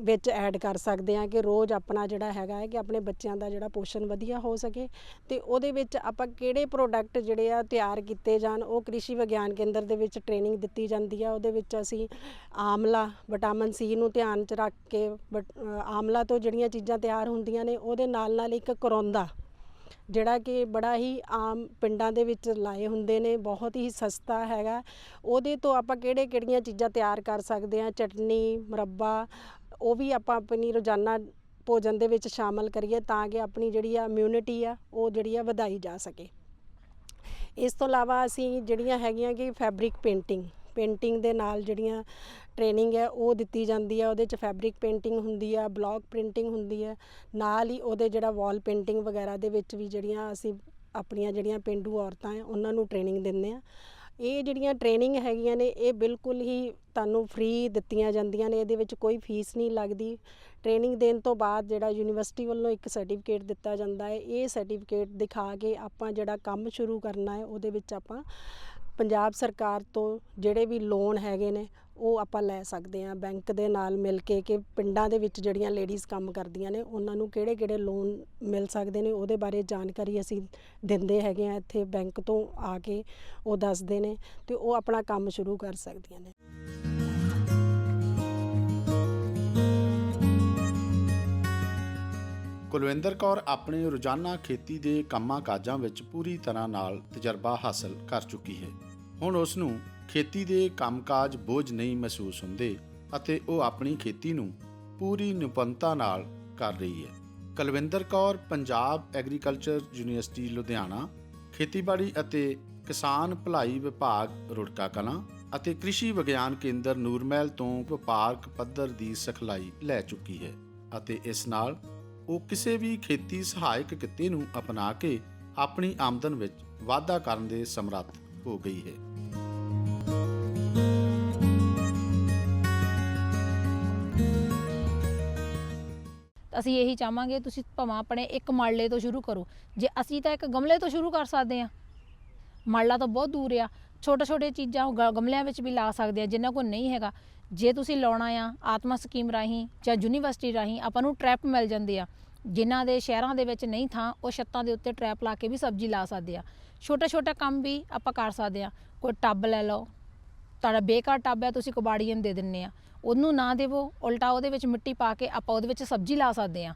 ਵਿੱਚ ਐਡ ਕਰ ਸਕਦੇ ਆ ਕਿ ਰੋਜ਼ ਆਪਣਾ ਜਿਹੜਾ ਹੈਗਾ ਹੈ ਕਿ ਆਪਣੇ ਬੱਚਿਆਂ ਦਾ ਜਿਹੜਾ ਪੋਸ਼ਣ ਵਧੀਆ ਹੋ ਸਕੇ ਤੇ ਉਹਦੇ ਵਿੱਚ ਆਪਾਂ ਕਿਹੜੇ ਪ੍ਰੋਡਕਟ ਜਿਹੜੇ ਆ ਤਿਆਰ ਕੀਤੇ ਜਾਣ, ਉਹ ਕ੍ਰਿਸ਼ੀ ਵਿਗਿਆਨ ਕੇਂਦਰ ਦੇ ਵਿੱਚ ਟ੍ਰੇਨਿੰਗ ਦਿੱਤੀ ਜਾਂਦੀ ਆ, ਉਹਦੇ ਵਿੱਚ ਅਸੀਂ ਆਮਲਾ ਵਿਟਾਮਿਨ ਸੀ ਨੂੰ ਧਿਆਨ ਚ ਰੱਖ ਕੇ ਵਟ- ਆਮਲਾ ਤੋਂ ਜਿਹੜੀਆਂ ਚੀਜ਼ਾਂ ਤਿਆਰ ਹੁੰਦੀਆਂ ਨੇ, ਉਹਦੇ ਨਾਲ ਨਾਲ ਇੱਕ ਕਰੌਂਦਾ ਜਿਹੜਾ ਕਿ ਬੜਾ ਹੀ ਆਮ ਪਿੰਡਾਂ ਦੇ ਵਿੱਚ ਲਾਏ ਹੁੰਦੇ ਨੇ, ਬਹੁਤ ਹੀ ਸਸਤਾ ਹੈਗਾ। ਉਹਦੇ ਤੋਂ ਆਪਾਂ ਕਿਹੜੇ ਕਿਹੜੀਆਂ ਚੀਜ਼ਾਂ ਤਿਆਰ ਕਰ ਸਕਦੇ ਹਾਂ? ਚਟਨੀ, ਮੁਰੱਬਾ, ਉਹ ਵੀ ਆਪਾਂ ਆਪਣੀ ਰੋਜ਼ਾਨਾ ਭੋਜਨ ਦੇ ਵਿੱਚ ਸ਼ਾਮਲ ਕਰੀਏ ਤਾਂ ਕਿ ਆਪਣੀ ਜਿਹੜੀ ਆ ਇਮਿਊਨਿਟੀ ਆ, ਉਹ ਜਿਹੜੀ ਆ ਵਧਾਈ ਜਾ ਸਕੇ। ਇਸ ਤੋਂ ਇਲਾਵਾ ਅਸੀਂ ਜਿਹੜੀਆਂ ਹੈਗੀਆਂ ਕਿ ਫੈਬਰਿਕ ਪੇਂਟਿੰਗ ਪੇਂਟਿੰਗ ਦੇ ਨਾਲ ਜਿਹੜੀਆਂ ਟ੍ਰੇਨਿੰਗ ਹੈ, ਉਹ ਦਿੱਤੀ ਜਾਂਦੀ ਹੈ, ਉਹਦੇ ਚ ਫੈਬਰਿਕ ਪੇਂਟਿੰਗ ਹੁੰਦੀ ਆ ਬਲੌਕ ਪ੍ਰਿੰਟਿੰਗ ਹੁੰਦੀ ਹੈ, ਨਾਲ ਹੀ ਉਹਦੇ ਜਿਹੜਾ ਵਾਲ ਪੇਂਟਿੰਗ ਵਗੈਰਾ ਦੇ ਵਿੱਚ ਵੀ ਜਿਹੜੀਆਂ ਅਸੀਂ ਆਪਣੀਆਂ ਜਿਹੜੀਆਂ ਪਿੰਡੂ ਔਰਤਾਂ ਹੈ, ਉਹਨਾਂ ਨੂੰ ਟ੍ਰੇਨਿੰਗ ਦਿੰਦੇ ਆ ਇਹ ਜਿਹੜੀਆਂ ਟ੍ਰੇਨਿੰਗ ਹੈਗੀਆਂ ਨੇ, ਇਹ ਬਿਲਕੁਲ ਹੀ ਤੁਹਾਨੂੰ ਫ੍ਰੀ ਦਿੱਤੀਆਂ ਜਾਂਦੀਆਂ ਨੇ, ਇਹਦੇ ਵਿੱਚ ਕੋਈ ਫੀਸ ਨਹੀਂ ਲੱਗਦੀ। ਟ੍ਰੇਨਿੰਗ ਦੇਣ ਤੋਂ ਬਾਅਦ ਜਿਹੜਾ ਯੂਨੀਵਰਸਿਟੀ ਵੱਲੋਂ ਇੱਕ ਸਰਟੀਫਿਕੇਟ ਦਿੱਤਾ ਜਾਂਦਾ ਹੈ, ਇਹ ਸਰਟੀਫਿਕੇਟ ਦਿਖਾ ਕੇ ਆਪਾਂ ਜਿਹੜਾ ਕੰਮ ਸ਼ੁਰੂ ਕਰਨਾ ਹੈ, ਉਹਦੇ ਵਿੱਚ ਆਪਾਂ ਪੰਜਾਬ ਸਰਕਾਰ ਤੋਂ ਜਿਹੜੇ ਵੀ ਲੋਨ ਹੈਗੇ ਨੇ ਉਹ ਆਪਾਂ ਲੈ ਸਕਦੇ ਹਾਂ ਬੈਂਕ ਦੇ ਨਾਲ ਮਿਲ ਕੇ ਕਿ ਪਿੰਡਾਂ ਦੇ ਵਿੱਚ ਜਿਹੜੀਆਂ ਲੇਡੀਜ਼ ਕੰਮ ਕਰਦੀਆਂ ਨੇ, ਉਹਨਾਂ ਨੂੰ ਕਿਹੜੇ ਕਿਹੜੇ ਲੋਨ ਮਿਲ ਸਕਦੇ ਨੇ, ਉਹਦੇ ਬਾਰੇ ਜਾਣਕਾਰੀ ਅਸੀਂ ਦਿੰਦੇ ਹੈਗੇ ਆ ਇੱਥੇ ਬੈਂਕ ਤੋਂ ਆ ਕੇ, ਉਹ ਦੱਸਦੇ ਨੇ ਤੇ ਉਹ ਆਪਣਾ ਕੰਮ ਸ਼ੁਰੂ ਕਰ ਸਕਦੀਆਂ ਨੇ। ਕੁਲਵਿੰਦਰ ਕੌਰ ਆਪਣੇ ਰੋਜ਼ਾਨਾ ਖੇਤੀ ਦੇ ਕੰਮਾਂ ਕਾਜਾਂ ਵਿੱਚ ਪੂਰੀ ਤਰ੍ਹਾਂ ਨਾਲ ਤਜਰਬਾ ਹਾਸਲ ਕਰ ਚੁੱਕੀ ਹੈ। ਹੁਣ ਉਸ ਨੂੰ ਖੇਤੀ ਦੇ ਕੰਮਕਾਜ ਬੋਝ ਨਹੀਂ ਮਹਿਸੂਸ ਹੁੰਦੇ ਅਤੇ ਉਹ ਆਪਣੀ ਖੇਤੀ ਨੂੰ ਪੂਰੀ ਨਿਪੁੰਨਤਾ ਨਾਲ ਕਰ ਰਹੀ ਹੈ। ਕੁਲਵਿੰਦਰ ਕੌਰ, ਪੰਜਾਬ ਐਗਰੀਕਲਚਰ ਯੂਨੀਵਰਸਿਟੀ ਲੁਧਿਆਣਾ, ਖੇਤੀਬਾੜੀ ਅਤੇ ਕਿਸਾਨ ਭਲਾਈ ਵਿਭਾਗ, ਰੁੜਕਾ ਕਲਾਂ ਅਤੇ ਕ੍ਰਿਸ਼ੀ ਵਿਗਿਆਨ ਕੇਂਦਰ ਨੂਰਮਹਿਲ ਤੋਂ ਵਪਾਰਕ ਪੱਧਰ ਦੀ ਸਿਖਲਾਈ ਲੈ ਚੁੱਕੀ ਹੈ ਅਤੇ ਇਸ ਨਾਲ ਉਹ ਕਿਸੇ ਵੀ ਖੇਤੀ ਸਹਾਇਕ ਕਿੱਤੇ ਨੂੰ ਅਪਣਾ ਕੇ ਆਪਣੀ ਆਮਦਨ ਵਿੱਚ ਵਾਧਾ ਕਰਨ ਦੇ ਸਮਰੱਥ ਹੋ ਗਈ ਹੈ। ਅਸੀਂ ਇਹੀ ਚਾਹਾਂਗੇ ਤੁਸੀਂ ਭਾਵੇਂ ਆਪਣੇ ਇੱਕ ਮਾਲੇ ਤੋਂ ਸ਼ੁਰੂ ਕਰੋ। ਜੇ ਅਸੀਂ ਤਾਂ ਇੱਕ ਗਮਲੇ ਤੋਂ ਸ਼ੁਰੂ ਕਰ ਸਕਦੇ ਹਾਂ। ਮਾਲਾ ਤਾਂ ਬਹੁਤ ਦੂਰ ਆ। ਛੋਟੇ ਛੋਟੇ ਚੀਜ਼ਾਂ ਉਹ ਗ- ਗਮਲਿਆਂ ਵਿੱਚ ਵੀ ਲਾ ਸਕਦੇ ਆ ਜਿਨ੍ਹਾਂ ਕੋਲ ਨਹੀਂ ਹੈਗਾ। ਜੇ ਤੁਸੀਂ ਲਾਉਣਾ ਆ ਆਤਮਾ ਸਕੀਮ ਰਾਹੀਂ ਜਾਂ ਯੂਨੀਵਰਸਿਟੀ ਰਾਹੀਂ, ਆਪਾਂ ਨੂੰ ਟਰੈਪ ਮਿਲ ਜਾਂਦੇ ਆ। ਜਿਨ੍ਹਾਂ ਦੇ ਸ਼ਹਿਰਾਂ ਦੇ ਵਿੱਚ ਨਹੀਂ ਥਾਂ, ਉਹ ਛੱਤਾਂ ਦੇ ਉੱਤੇ ਟਰੈਪ ਲਾ ਕੇ ਵੀ ਸਬਜ਼ੀ ਲਾ ਸਕਦੇ ਆ। ਛੋਟਾ ਛੋਟਾ ਕੰਮ ਵੀ ਆਪਾਂ ਕਰ ਸਕਦੇ ਆ। ਕੋਈ ਟੱਬ ਲੈ ਲਓ। ਤੁਹਾਡਾ ਬੇਕਾਰ ਟੱਬ ਹੈ ਤੁਸੀਂ ਕਬਾੜੀਆਂ ਨੂੰ ਦੇ ਦਿੰਨੇ ਆ। ਉਹਨੂੰ ਨਾ ਦੇਵੋ, ਉਲਟਾ ਉਹਦੇ ਵਿੱਚ ਮਿੱਟੀ ਪਾ ਕੇ ਆਪਾਂ ਉਹਦੇ ਵਿੱਚ ਸਬਜ਼ੀ ਲਾ ਸਕਦੇ ਆ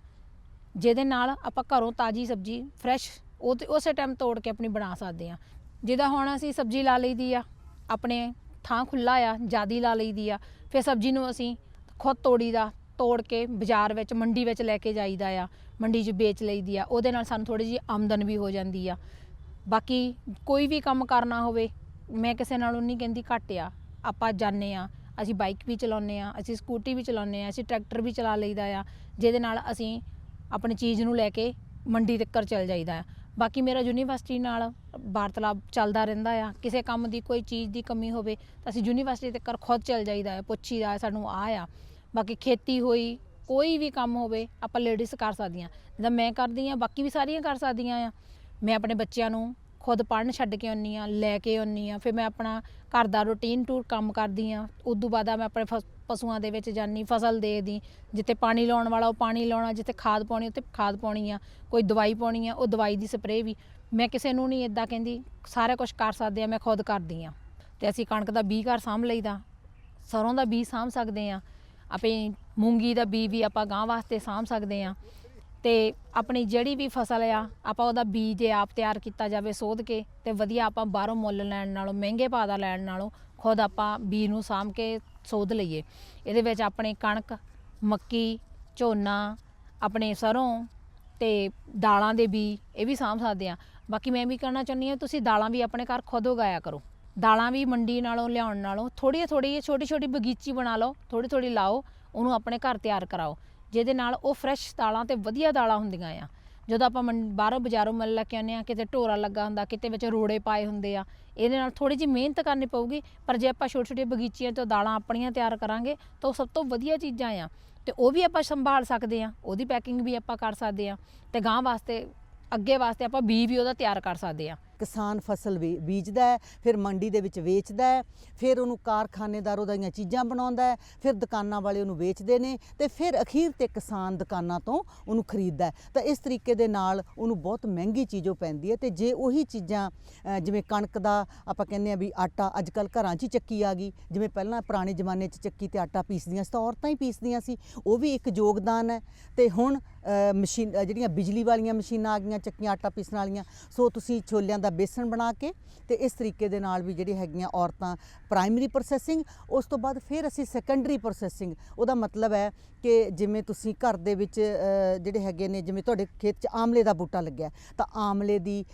ਜਿਹਦੇ ਨਾਲ ਆਪਾਂ ਘਰੋਂ ਤਾਜ਼ੀ ਸਬਜ਼ੀ ਫਰੈਸ਼ ਉਹ ਤੇ ਉਸੇ ਟਾਈਮ ਤੋੜ ਕੇ ਆਪਣੀ ਬਣਾ ਸਕਦੇ ਆ ਜਿੱਦਾਂ ਹੁਣ ਅਸੀਂ ਸਬਜ਼ੀ ਲਾ ਲਈਦੀ ਆ, ਆਪਣੇ ਥਾਂ ਖੁੱਲਾ ਆ, ਜਿਆਦੀ ਲਾ ਲਈਦੀ ਆ, ਫਿਰ ਸਬਜ਼ੀ ਨੂੰ ਅਸੀਂ ਖੁਦ ਤੋੜੀਦਾ ਤੋੜ ਕੇ ਬਾਜ਼ਾਰ ਵਿੱਚ, ਮੰਡੀ ਵਿੱਚ ਲੈ ਕੇ ਜਾਈਦਾ ਆ, ਮੰਡੀ 'ਚ ਵੇਚ ਲਈਦੀ ਆ, ਉਹਦੇ ਨਾਲ ਸਾਨੂੰ ਥੋੜੀ ਜਿਹੀ ਆਮਦਨ ਵੀ ਹੋ ਜਾਂਦੀ ਆ। ਬਾਕੀ ਕੋਈ ਵੀ ਕੰਮ ਕਰਨਾ ਹੋਵੇ, ਮੈਂ ਕਿਸੇ ਨਾਲੋਂ ਨਹੀਂ ਕਹਿੰਦੀ ਘੱਟ ਆ, ਆਪਾਂ ਜਾਣੇ ਆ ਅਸੀਂ ਬਾਈਕ ਵੀ ਚਲਾਉਂਦੇ ਆ ਅਸੀਂ ਸਕੂਟੀ ਵੀ ਚਲਾਉਂਦੇ ਆ ਅਸੀਂ ਟਰੈਕਟਰ ਵੀ ਚਲਾ ਲਈਦਾ ਆ, ਜਿਹਦੇ ਨਾਲ ਅਸੀਂ ਆਪਣੀ ਚੀਜ਼ ਨੂੰ ਲੈ ਕੇ ਮੰਡੀ ਤੱਕ ਚਲ ਜਾਈਦਾ ਆ। ਬਾਕੀ ਮੇਰਾ ਯੂਨੀਵਰਸਿਟੀ ਨਾਲ ਵਾਰਤਾਲਾਪ ਚੱਲਦਾ ਰਹਿੰਦਾ ਆ, ਕਿਸੇ ਕੰਮ ਦੀ ਕੋਈ ਚੀਜ਼ ਦੀ ਕਮੀ ਹੋਵੇ ਤਾਂ ਅਸੀਂ ਯੂਨੀਵਰਸਿਟੀ ਤੱਕ ਖੁਦ ਚੱਲ ਜਾਈਦਾ ਆ, ਪੁੱਛੀਦਾ ਸਾਨੂੰ ਆ ਆ। ਬਾਕੀ ਖੇਤੀ ਹੋਈ, ਕੋਈ ਵੀ ਕੰਮ ਹੋਵੇ, ਆਪਾਂ ਲੇਡੀਜ਼ ਕਰ ਸਕਦੀਆਂ। ਜਿੱਦਾਂ ਮੈਂ ਕਰਦੀ ਆ ਬਾਕੀ ਵੀ ਸਾਰੀਆਂ ਕਰ ਸਕਦੀਆਂ ਆ। ਮੈਂ ਆਪਣੇ ਬੱਚਿਆਂ ਨੂੰ ਖੁਦ ਪੜਨ ਛੱਡ ਕੇ ਆਉਂਦੀ ਆ ਲੈ ਕੇ ਆਉਂਦੀ ਆ ਫਿਰ ਮੈਂ ਆਪਣਾ ਘਰ ਦਾ ਰੂਟੀਨ ਟੂਰ ਕੰਮ ਕਰਦੀ ਆ ਤੋਂ ਬਾਅਦ ਮੈਂ ਆਪਣੇ ਫਸ- ਪਸ਼ੂਆਂ ਦੇ ਵਿੱਚ ਜਾਨੀ ਫਸਲ ਦੇਖਦੀ ਜਿੱਥੇ ਪਾਣੀ ਲਾਉਣ ਵਾਲਾ, ਉਹ ਪਾਣੀ ਲਾਉਣਾ, ਜਿੱਥੇ ਖਾਦ ਪਾਉਣੀ, ਉੱਥੇ ਖਾਦ ਪਾਉਣੀ ਆ। ਕੋਈ ਦਵਾਈ ਪਾਉਣੀ ਆ, ਉਹ ਦਵਾਈ ਦੀ ਸਪਰੇਅ ਵੀ। ਮੈਂ ਕਿਸੇ ਨੂੰ ਨਹੀਂ ਇਦਾਂ ਕਹਿੰਦੀ, ਸਾਰਾ ਕੁਝ ਕਰ ਸਕਦੇ ਆ, ਮੈਂ ਖੁਦ ਕਰਦੀ ਆ ਤੇ ਅਸੀਂ ਕਣਕ ਦਾ ਬੀਜ ਘਰ ਸਾਂਭ ਲਈਦਾ। ਸਰੋਂ ਦਾ ਬੀਜ ਸਾਂਭ ਸਕਦੇ ਆ ਆਪੇ ਮੂੰਗੀ ਦਾ ਬੀਜ ਵੀ ਆਪਾਂ ਗਾਂ ਵਾਸਤੇ ਸਾਂਭ ਸਕਦੇ ਆ ਤੇ ਆਪਣੀ ਜਿਹੜੀ ਵੀ ਫਸਲ ਆ, ਆਪਾਂ ਉਹਦਾ ਬੀਜ ਆਪ ਤਿਆਰ ਕੀਤਾ ਜਾਵੇ ਸੋਧ ਕੇ ਤੇ ਵਧੀਆ ਆਪਾਂ ਬਾਹਰੋਂ ਮੁੱਲ ਲੈਣ ਨਾਲੋਂ, ਮਹਿੰਗੇ ਭਾਅ ਦਾ ਲੈਣ ਨਾਲੋਂ ਖੁਦ ਆਪਾਂ ਬੀਜ ਨੂੰ ਸਾਂਭ ਕੇ ਸੋਧ ਲਈਏ। ਇਹਦੇ ਵਿੱਚ ਆਪਣੇ ਕਣਕ, ਮੱਕੀ, ਝੋਨਾ, ਆਪਣੇ ਸਰੋਂ ਤੇ ਦਾਲਾਂ ਦੇ ਬੀਜ ਇਹ ਵੀ ਸਾਂਭ ਸਕਦੇ ਆ ਬਾਕੀ ਮੈਂ ਵੀ ਕਹਿਣਾ ਚਾਹੁੰਦੀ ਹਾਂ, ਤੁਸੀਂ ਦਾਲਾਂ ਵੀ ਆਪਣੇ ਘਰ ਖੁਦ ਉਗਾਇਆ ਕਰੋ। ਦਾਲਾਂ ਵੀ ਮੰਡੀ ਨਾਲੋਂ, ਲਿਆਉਣ ਨਾਲੋਂ ਥੋੜੀ ਥੋੜੀ ਛੋਟੀ ਛੋਟੀ ਬਗੀਚੀ ਬਣਾ ਲਓ ਥੋੜੀ ਥੋੜੀ ਲਾਓ, ਉਹਨੂੰ ਆਪਣੇ ਘਰ ਤਿਆਰ ਕਰਾਓ। ਜਿਹਦੇ ਨਾਲ ਉਹ ਫਰੈਸ਼ ਦਾਲਾਂ ਤੇ ਵਧੀਆ ਦਾਲਾਂ ਹੁੰਦੀਆਂ ਆ। ਜਦੋਂ ਆਪਾਂ ਮੰ- ਬਾਹਰੋਂ ਬਾਜ਼ਾਰੋਂ ਮੁੱਲ ਲੈ ਕੇ ਆਉਂਦੇ ਆ, ਕਿਤੇ ਢੋਰਾ ਲੱਗਾ ਹੁੰਦਾ, ਕਿਤੇ ਵਿੱਚ ਰੋੜੇ ਪਾਏ ਹੁੰਦੇ ਆ, ਇਹਦੇ ਨਾਲ ਥੋੜੀ ਜਿਹੀ ਮਿਹਨਤ ਕਰਨੀ ਪਊਗੀ, ਪਰ ਜੇ ਆਪਾਂ ਛੋਟੀ ਛੋਟੀ ਬਗੀਚੀਆਂ ਤੋਂ ਦਾਲਾਂ ਆਪਣੀਆਂ ਤਿਆਰ ਕਰਾਂਗੇ, ਤਾਂ ਉਹ ਸਭ ਤੋਂ ਵਧੀਆ ਚੀਜ਼ਾਂ ਆ। ਤੇ ਉਹ ਵੀ ਆਪਾਂ ਸੰਭਾਲ ਸਕਦੇ ਆ, ਉਹਦੀ ਪੈਕਿੰਗ ਵੀ ਆਪਾਂ ਕਰ ਸਕਦੇ ਆ, ਤੇ ਗਾਂ ਵਾਸਤੇ, ਅੱਗੇ ਵਾਸਤੇ ਆਪਾਂ ਬੀ ਵੀ ਉਹਦਾ ਤਿਆਰ ਕਰ ਸਕਦੇ ਆ। ਕਿਸਾਨ ਫਸਲ ਵੀ ਬੀਜਦਾ ਹੈ, ਫਿਰ ਮੰਡੀ ਦੇ ਵਿੱਚ ਵੇਚਦਾ ਹੈ, ਫਿਰ ਉਹਨੂੰ ਕਾਰਖਾਨੇਦਾਰ ਉਹਦੀਆਂ ਚੀਜ਼ਾਂ ਬਣਾਉਂਦਾ ਹੈ, ਫਿਰ ਦੁਕਾਨਾਂ ਵਾਲੇ ਉਹਨੂੰ ਵੇਚਦੇ ਨੇ ਤੇ ਫਿਰ ਅਖੀਰ ਤੇ ਕਿਸਾਨ ਦੁਕਾਨਾਂ ਤੋਂ ਉਹਨੂੰ ਖਰੀਦਦਾ ਹੈ। ਤਾਂ ਇਸ ਤਰੀਕੇ ਦੇ ਨਾਲ ਉਹਨੂੰ ਬਹੁਤ ਮਹਿੰਗੀ ਚੀਜ਼ੋਂ ਪੈਂਦੀ ਹੈ ਤੇ ਜੇ ਉਹੀ ਚੀਜ਼ਾਂ ਜਿਵੇਂ ਕਣਕ ਦਾ ਆਪਾਂ ਕਹਿੰਦੇ ਆ ਵੀ ਆਟਾ ਅੱਜ ਕੱਲ ਘਰਾਂ 'ਚ ਹੀ ਚੱਕੀ ਆ ਗਈ, ਜਿਵੇਂ ਪਹਿਲਾਂ ਪੁਰਾਣੇ ਜ਼ਮਾਨੇ 'ਚ ਚੱਕੀ ਤੇ ਆਟਾ ਪੀਸਦੀਆਂ ਸੀ ਤਾਂ ਔਰਤਾਂ ਹੀ ਪੀਸਦੀਆਂ ਸੀ, ਉਹ ਵੀ ਇੱਕ ਯੋਗਦਾਨ ਹੈ ਤੇ ਹੁਣ ਮਸ਼ੀਨ ਜਿਹੜੀਆਂ ਬਿਜਲੀ ਵਾਲੀਆਂ ਮਸ਼ੀਨਾਂ ਆ ਗਈਆਂ, ਚੱਕੀਆਂ, ਆਟਾ ਪੀਸਣ ਵਾਲੀਆਂ, ਸੋ ਤੁਸੀਂ ਛੋਲਿਆਂ ਦਾ ਬੇਸਣ ਬਣਾ ਕੇ ਤੇ ਇਸ ਤਰੀਕੇ ਦੇ ਨਾਲ ਵੀ ਜਿਹੜੀ ਹੈਗੀਆਂ ਔਰਤਾਂ ਪ੍ਰਾਇਮਰੀ ਪ੍ਰੋਸੈਸਿੰਗ ਉਸ ਤੋਂ ਬਾਅਦ ਫਿਰ ਅਸੀਂ ਸੈਕੰਡਰੀ ਪ੍ਰੋਸੈਸਿੰਗ ਉਹਦਾ ਮਤਲਬ ਹੈ ਕਿ ਜਿਵੇਂ ਤੁਸੀਂ ਘਰ ਦੇ ਵਿੱਚ ਜਿਹੜੇ ਹੈਗੇ ਨੇ, ਜਿਵੇਂ ਤੁਹਾਡੇ ਖੇਤ 'ਚ ਆਮਲੇ ਦਾ ਬੂਟਾ ਲੱਗਿਆ, ਤਾਂ ਆਮਲੇ ਦੀ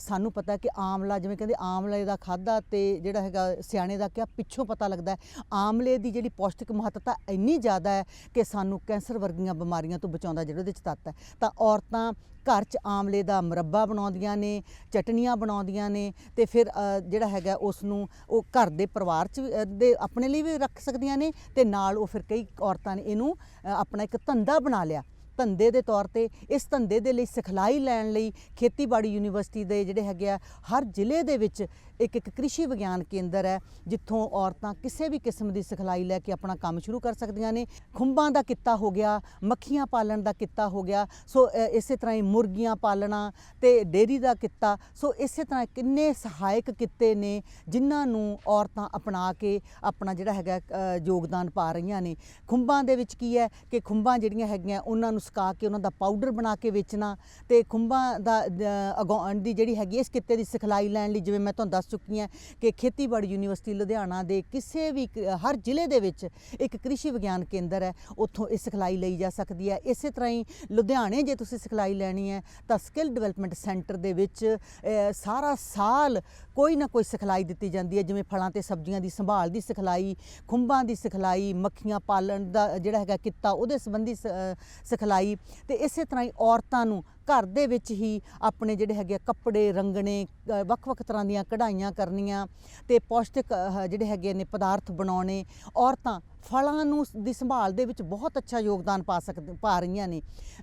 ਸਾਨੂੰ ਪਤਾ ਕਿ ਆਮਲਾ, ਜਿਵੇਂ ਕਹਿੰਦੇ ਆਮਲੇ ਦਾ ਖਾਦਾ ਤੇ ਜਿਹੜਾ ਹੈਗਾ ਸਿਆਣੇ ਦਾ ਕਿਹਾ ਪਿੱਛੋਂ ਪਤਾ ਲੱਗਦਾ ਹੈ। ਆਮਲੇ ਦੀ ਜਿਹੜੀ ਪੌਸ਼ਟਿਕ ਮਹੱਤਤਾ ਇੰਨੀ ਜ਼ਿਆਦਾ ਹੈ ਕਿ ਸਾਨੂੰ ਕੈਂਸਰ ਵਰਗੀਆਂ ਬਿਮਾਰੀਆਂ ਤੋਂ ਬਚਾਉਂਦਾ, ਜਿਹੜਾ ਉਹਦੇ 'ਚ ਤੱਤ ਹੈ। ਤਾਂ ਔਰਤਾਂ ਘਰ 'ਚ ਆਮਲੇ ਦਾ ਮੁਰੱਬਾ ਬਣਾਉਂਦੀਆਂ ਨੇ ਚਟਨੀਆਂ ਬਣਾਉਂਦੀਆਂ ਨੇ ਤੇ ਫਿਰ ਜਿਹੜਾ ਹੈਗਾ ਉਸ ਨੂੰ ਉਹ ਘਰ ਦੇ ਪਰਿਵਾਰ 'ਚ ਦੇ ਆਪਣੇ ਲਈ ਵੀ ਰੱਖ ਸਕਦੀਆਂ ਨੇ ਤੇ ਨਾਲ ਉਹ ਫਿਰ ਕਈ ਔਰਤਾਂ ਨੇ ਇਹਨੂੰ ਆਪਣਾ ਇੱਕ ਧੰਦਾ ਬਣਾ ਲਿਆ। ਧੰਦੇ ਦੇ ਤੌਰ ਤੇ ਇਸ ਧੰਦੇ ਦੇ ਲਈ ਸਿਖਲਾਈ ਲੈਣ ਲਈ ਖੇਤੀਬਾੜੀ ਯੂਨੀਵਰਸਿਟੀ ਦੇ ਜਿਹੜੇ ਹੈਗੇ ਆ, ਹਰ ਜ਼ਿਲ੍ਹੇ ਦੇ ਵਿੱਚ ਇੱਕ ਇੱਕ ਕ੍ਰਿਸ਼ੀ ਵਿਗਿਆਨ ਕੇਂਦਰ ਹੈ ਜਿੱਥੋਂ ਔਰਤਾਂ ਕਿਸੇ ਵੀ ਕਿਸਮ ਦੀ ਸਿਖਲਾਈ ਲੈ ਕੇ ਆਪਣਾ ਕੰਮ ਸ਼ੁਰੂ ਕਰ ਸਕਦੀਆਂ ਨੇ। ਖੁੰਬਾਂ ਦਾ ਕਿੱਤਾ ਹੋ ਗਿਆ ਮੱਖੀਆਂ ਪਾਲਣ ਦਾ ਕਿੱਤਾ ਹੋ ਗਿਆ ਸੋ ਇਸੇ ਤਰ੍ਹਾਂ ਹੀ ਮੁਰਗੀਆਂ ਪਾਲਣਾ ਤੇ ਡੇਅਰੀ ਦਾ ਕਿੱਤਾ। ਸੋ ਇਸੇ ਤਰ੍ਹਾਂ ਕਿੰਨੇ ਸਹਾਇਕ ਕਿੱਤੇ ਨੇ ਜਿਨ੍ਹਾਂ ਨੂੰ ਔਰਤਾਂ ਅਪਣਾ ਕੇ ਆਪਣਾ ਜਿਹੜਾ ਹੈਗਾ ਯੋਗਦਾਨ ਪਾ ਰਹੀਆਂ ਨੇ। ਖੁੰਬਾਂ ਦੇ ਵਿੱਚ ਕੀ ਹੈ ਕਿ ਖੁੰਬਾਂ ਜਿਹੜੀਆਂ ਹੈਗੀਆਂ ਉਹਨਾਂ ਨੂੰ ਸੁਕਾ ਕੇ ਉਹਨਾਂ ਦਾ ਪਾਊਡਰ ਬਣਾ ਕੇ ਵੇਚਣਾ ਤੇ ਖੁੰਬਾਂ ਦਾ ਅ, ਉਗਾਉਣ ਦੀ ਜਿਹੜੀ ਹੈਗੀ ਇਸ ਕਿੱਤੇ ਦੀ ਸਿਖਲਾਈ ਲੈਣ ਲਈ ਜਿਵੇਂ ਮੈਂ ਤੁਹਾਨੂੰ ਦੱਸ ਚੁੱਕੀ ਹਾਂ ਕਿ ਖੇਤੀਬਾੜੀ ਯੂਨੀਵਰਸਿਟੀ ਲੁਧਿਆਣਾ ਦੇ ਕਿਸੇ ਵੀ ਹਰ ਜ਼ਿਲ੍ਹੇ ਦੇ ਵਿੱਚ ਇੱਕ ਕ੍ਰਿਸ਼ੀ ਵਿਗਿਆਨ ਕੇਂਦਰ ਹੈ, ਉੱਥੋਂ ਇਹ ਸਿਖਲਾਈ ਲਈ ਜਾ ਸਕਦੀ ਹੈ। ਇਸੇ ਤਰ੍ਹਾਂ ਹੀ ਲੁਧਿਆਣੇ ਜੇ ਤੁਸੀਂ ਸਿਖਲਾਈ ਲੈਣੀ ਹੈ, ਤਾਂ ਸਕਿੱਲ ਡਿਵੈਲਪਮੈਂਟ ਸੈਂਟਰ ਦੇ ਵਿੱਚ ਸਾਰਾ ਸਾਲ ਕੋਈ ਨਾ ਕੋਈ ਸਿਖਲਾਈ ਦਿੱਤੀ ਜਾਂਦੀ ਹੈ, ਜਿਵੇਂ ਫਲਾਂ ਤੇ ਸਬਜ਼ੀਆਂ ਦੀ ਸੰਭਾਲ ਦੀ ਸਿਖਲਾਈ, ਖੁੰਬਾਂ ਦੀ ਸਿਖਲਾਈ, ਮੱਖੀਆਂ ਪਾਲਣ ਦਾ ਜਿਹੜਾ ਹੈਗਾ ਕਿੱਤਾ, ਉਹਦੇ ਸੰਬੰਧੀ ਸ- ਸਿਖਲਾਈ। ਤੇ ਇਸੇ ਤਰ੍ਹਾਂ ਹੀ ਔਰਤਾਂ ਨੂੰ ਘਰ ਦੇ ਵਿੱਚ ਹੀ ਆਪਣੇ ਜਿਹੜੇ ਹੈਗੇ ਆ ਕੱਪੜੇ, ਰੰਗਣੇ ਵੱਖ-ਵੱਖ ਤਰ੍ਹਾਂ ਦੀਆਂ ਕਢਾਈਆਂ ਕਰਨੀਆਂ ਤੇ ਪੌਸ਼ਟਿਕ ਜਿਹੜੇ ਹੈਗੇ ਨੇ ਪਦਾਰਥ ਬਣਾਉਣੇ ਔਰਤਾਂ ਫਲਾਂ ਨੂੰ ਦੀ ਸੰਭਾਲ ਦੇ ਵਿੱਚ ਬਹੁਤ ਅੱਛਾ ਯੋਗਦਾਨ ਪਾ ਸਕਦੇ ਪਾ ਰਹੀਆਂ ਨੇ।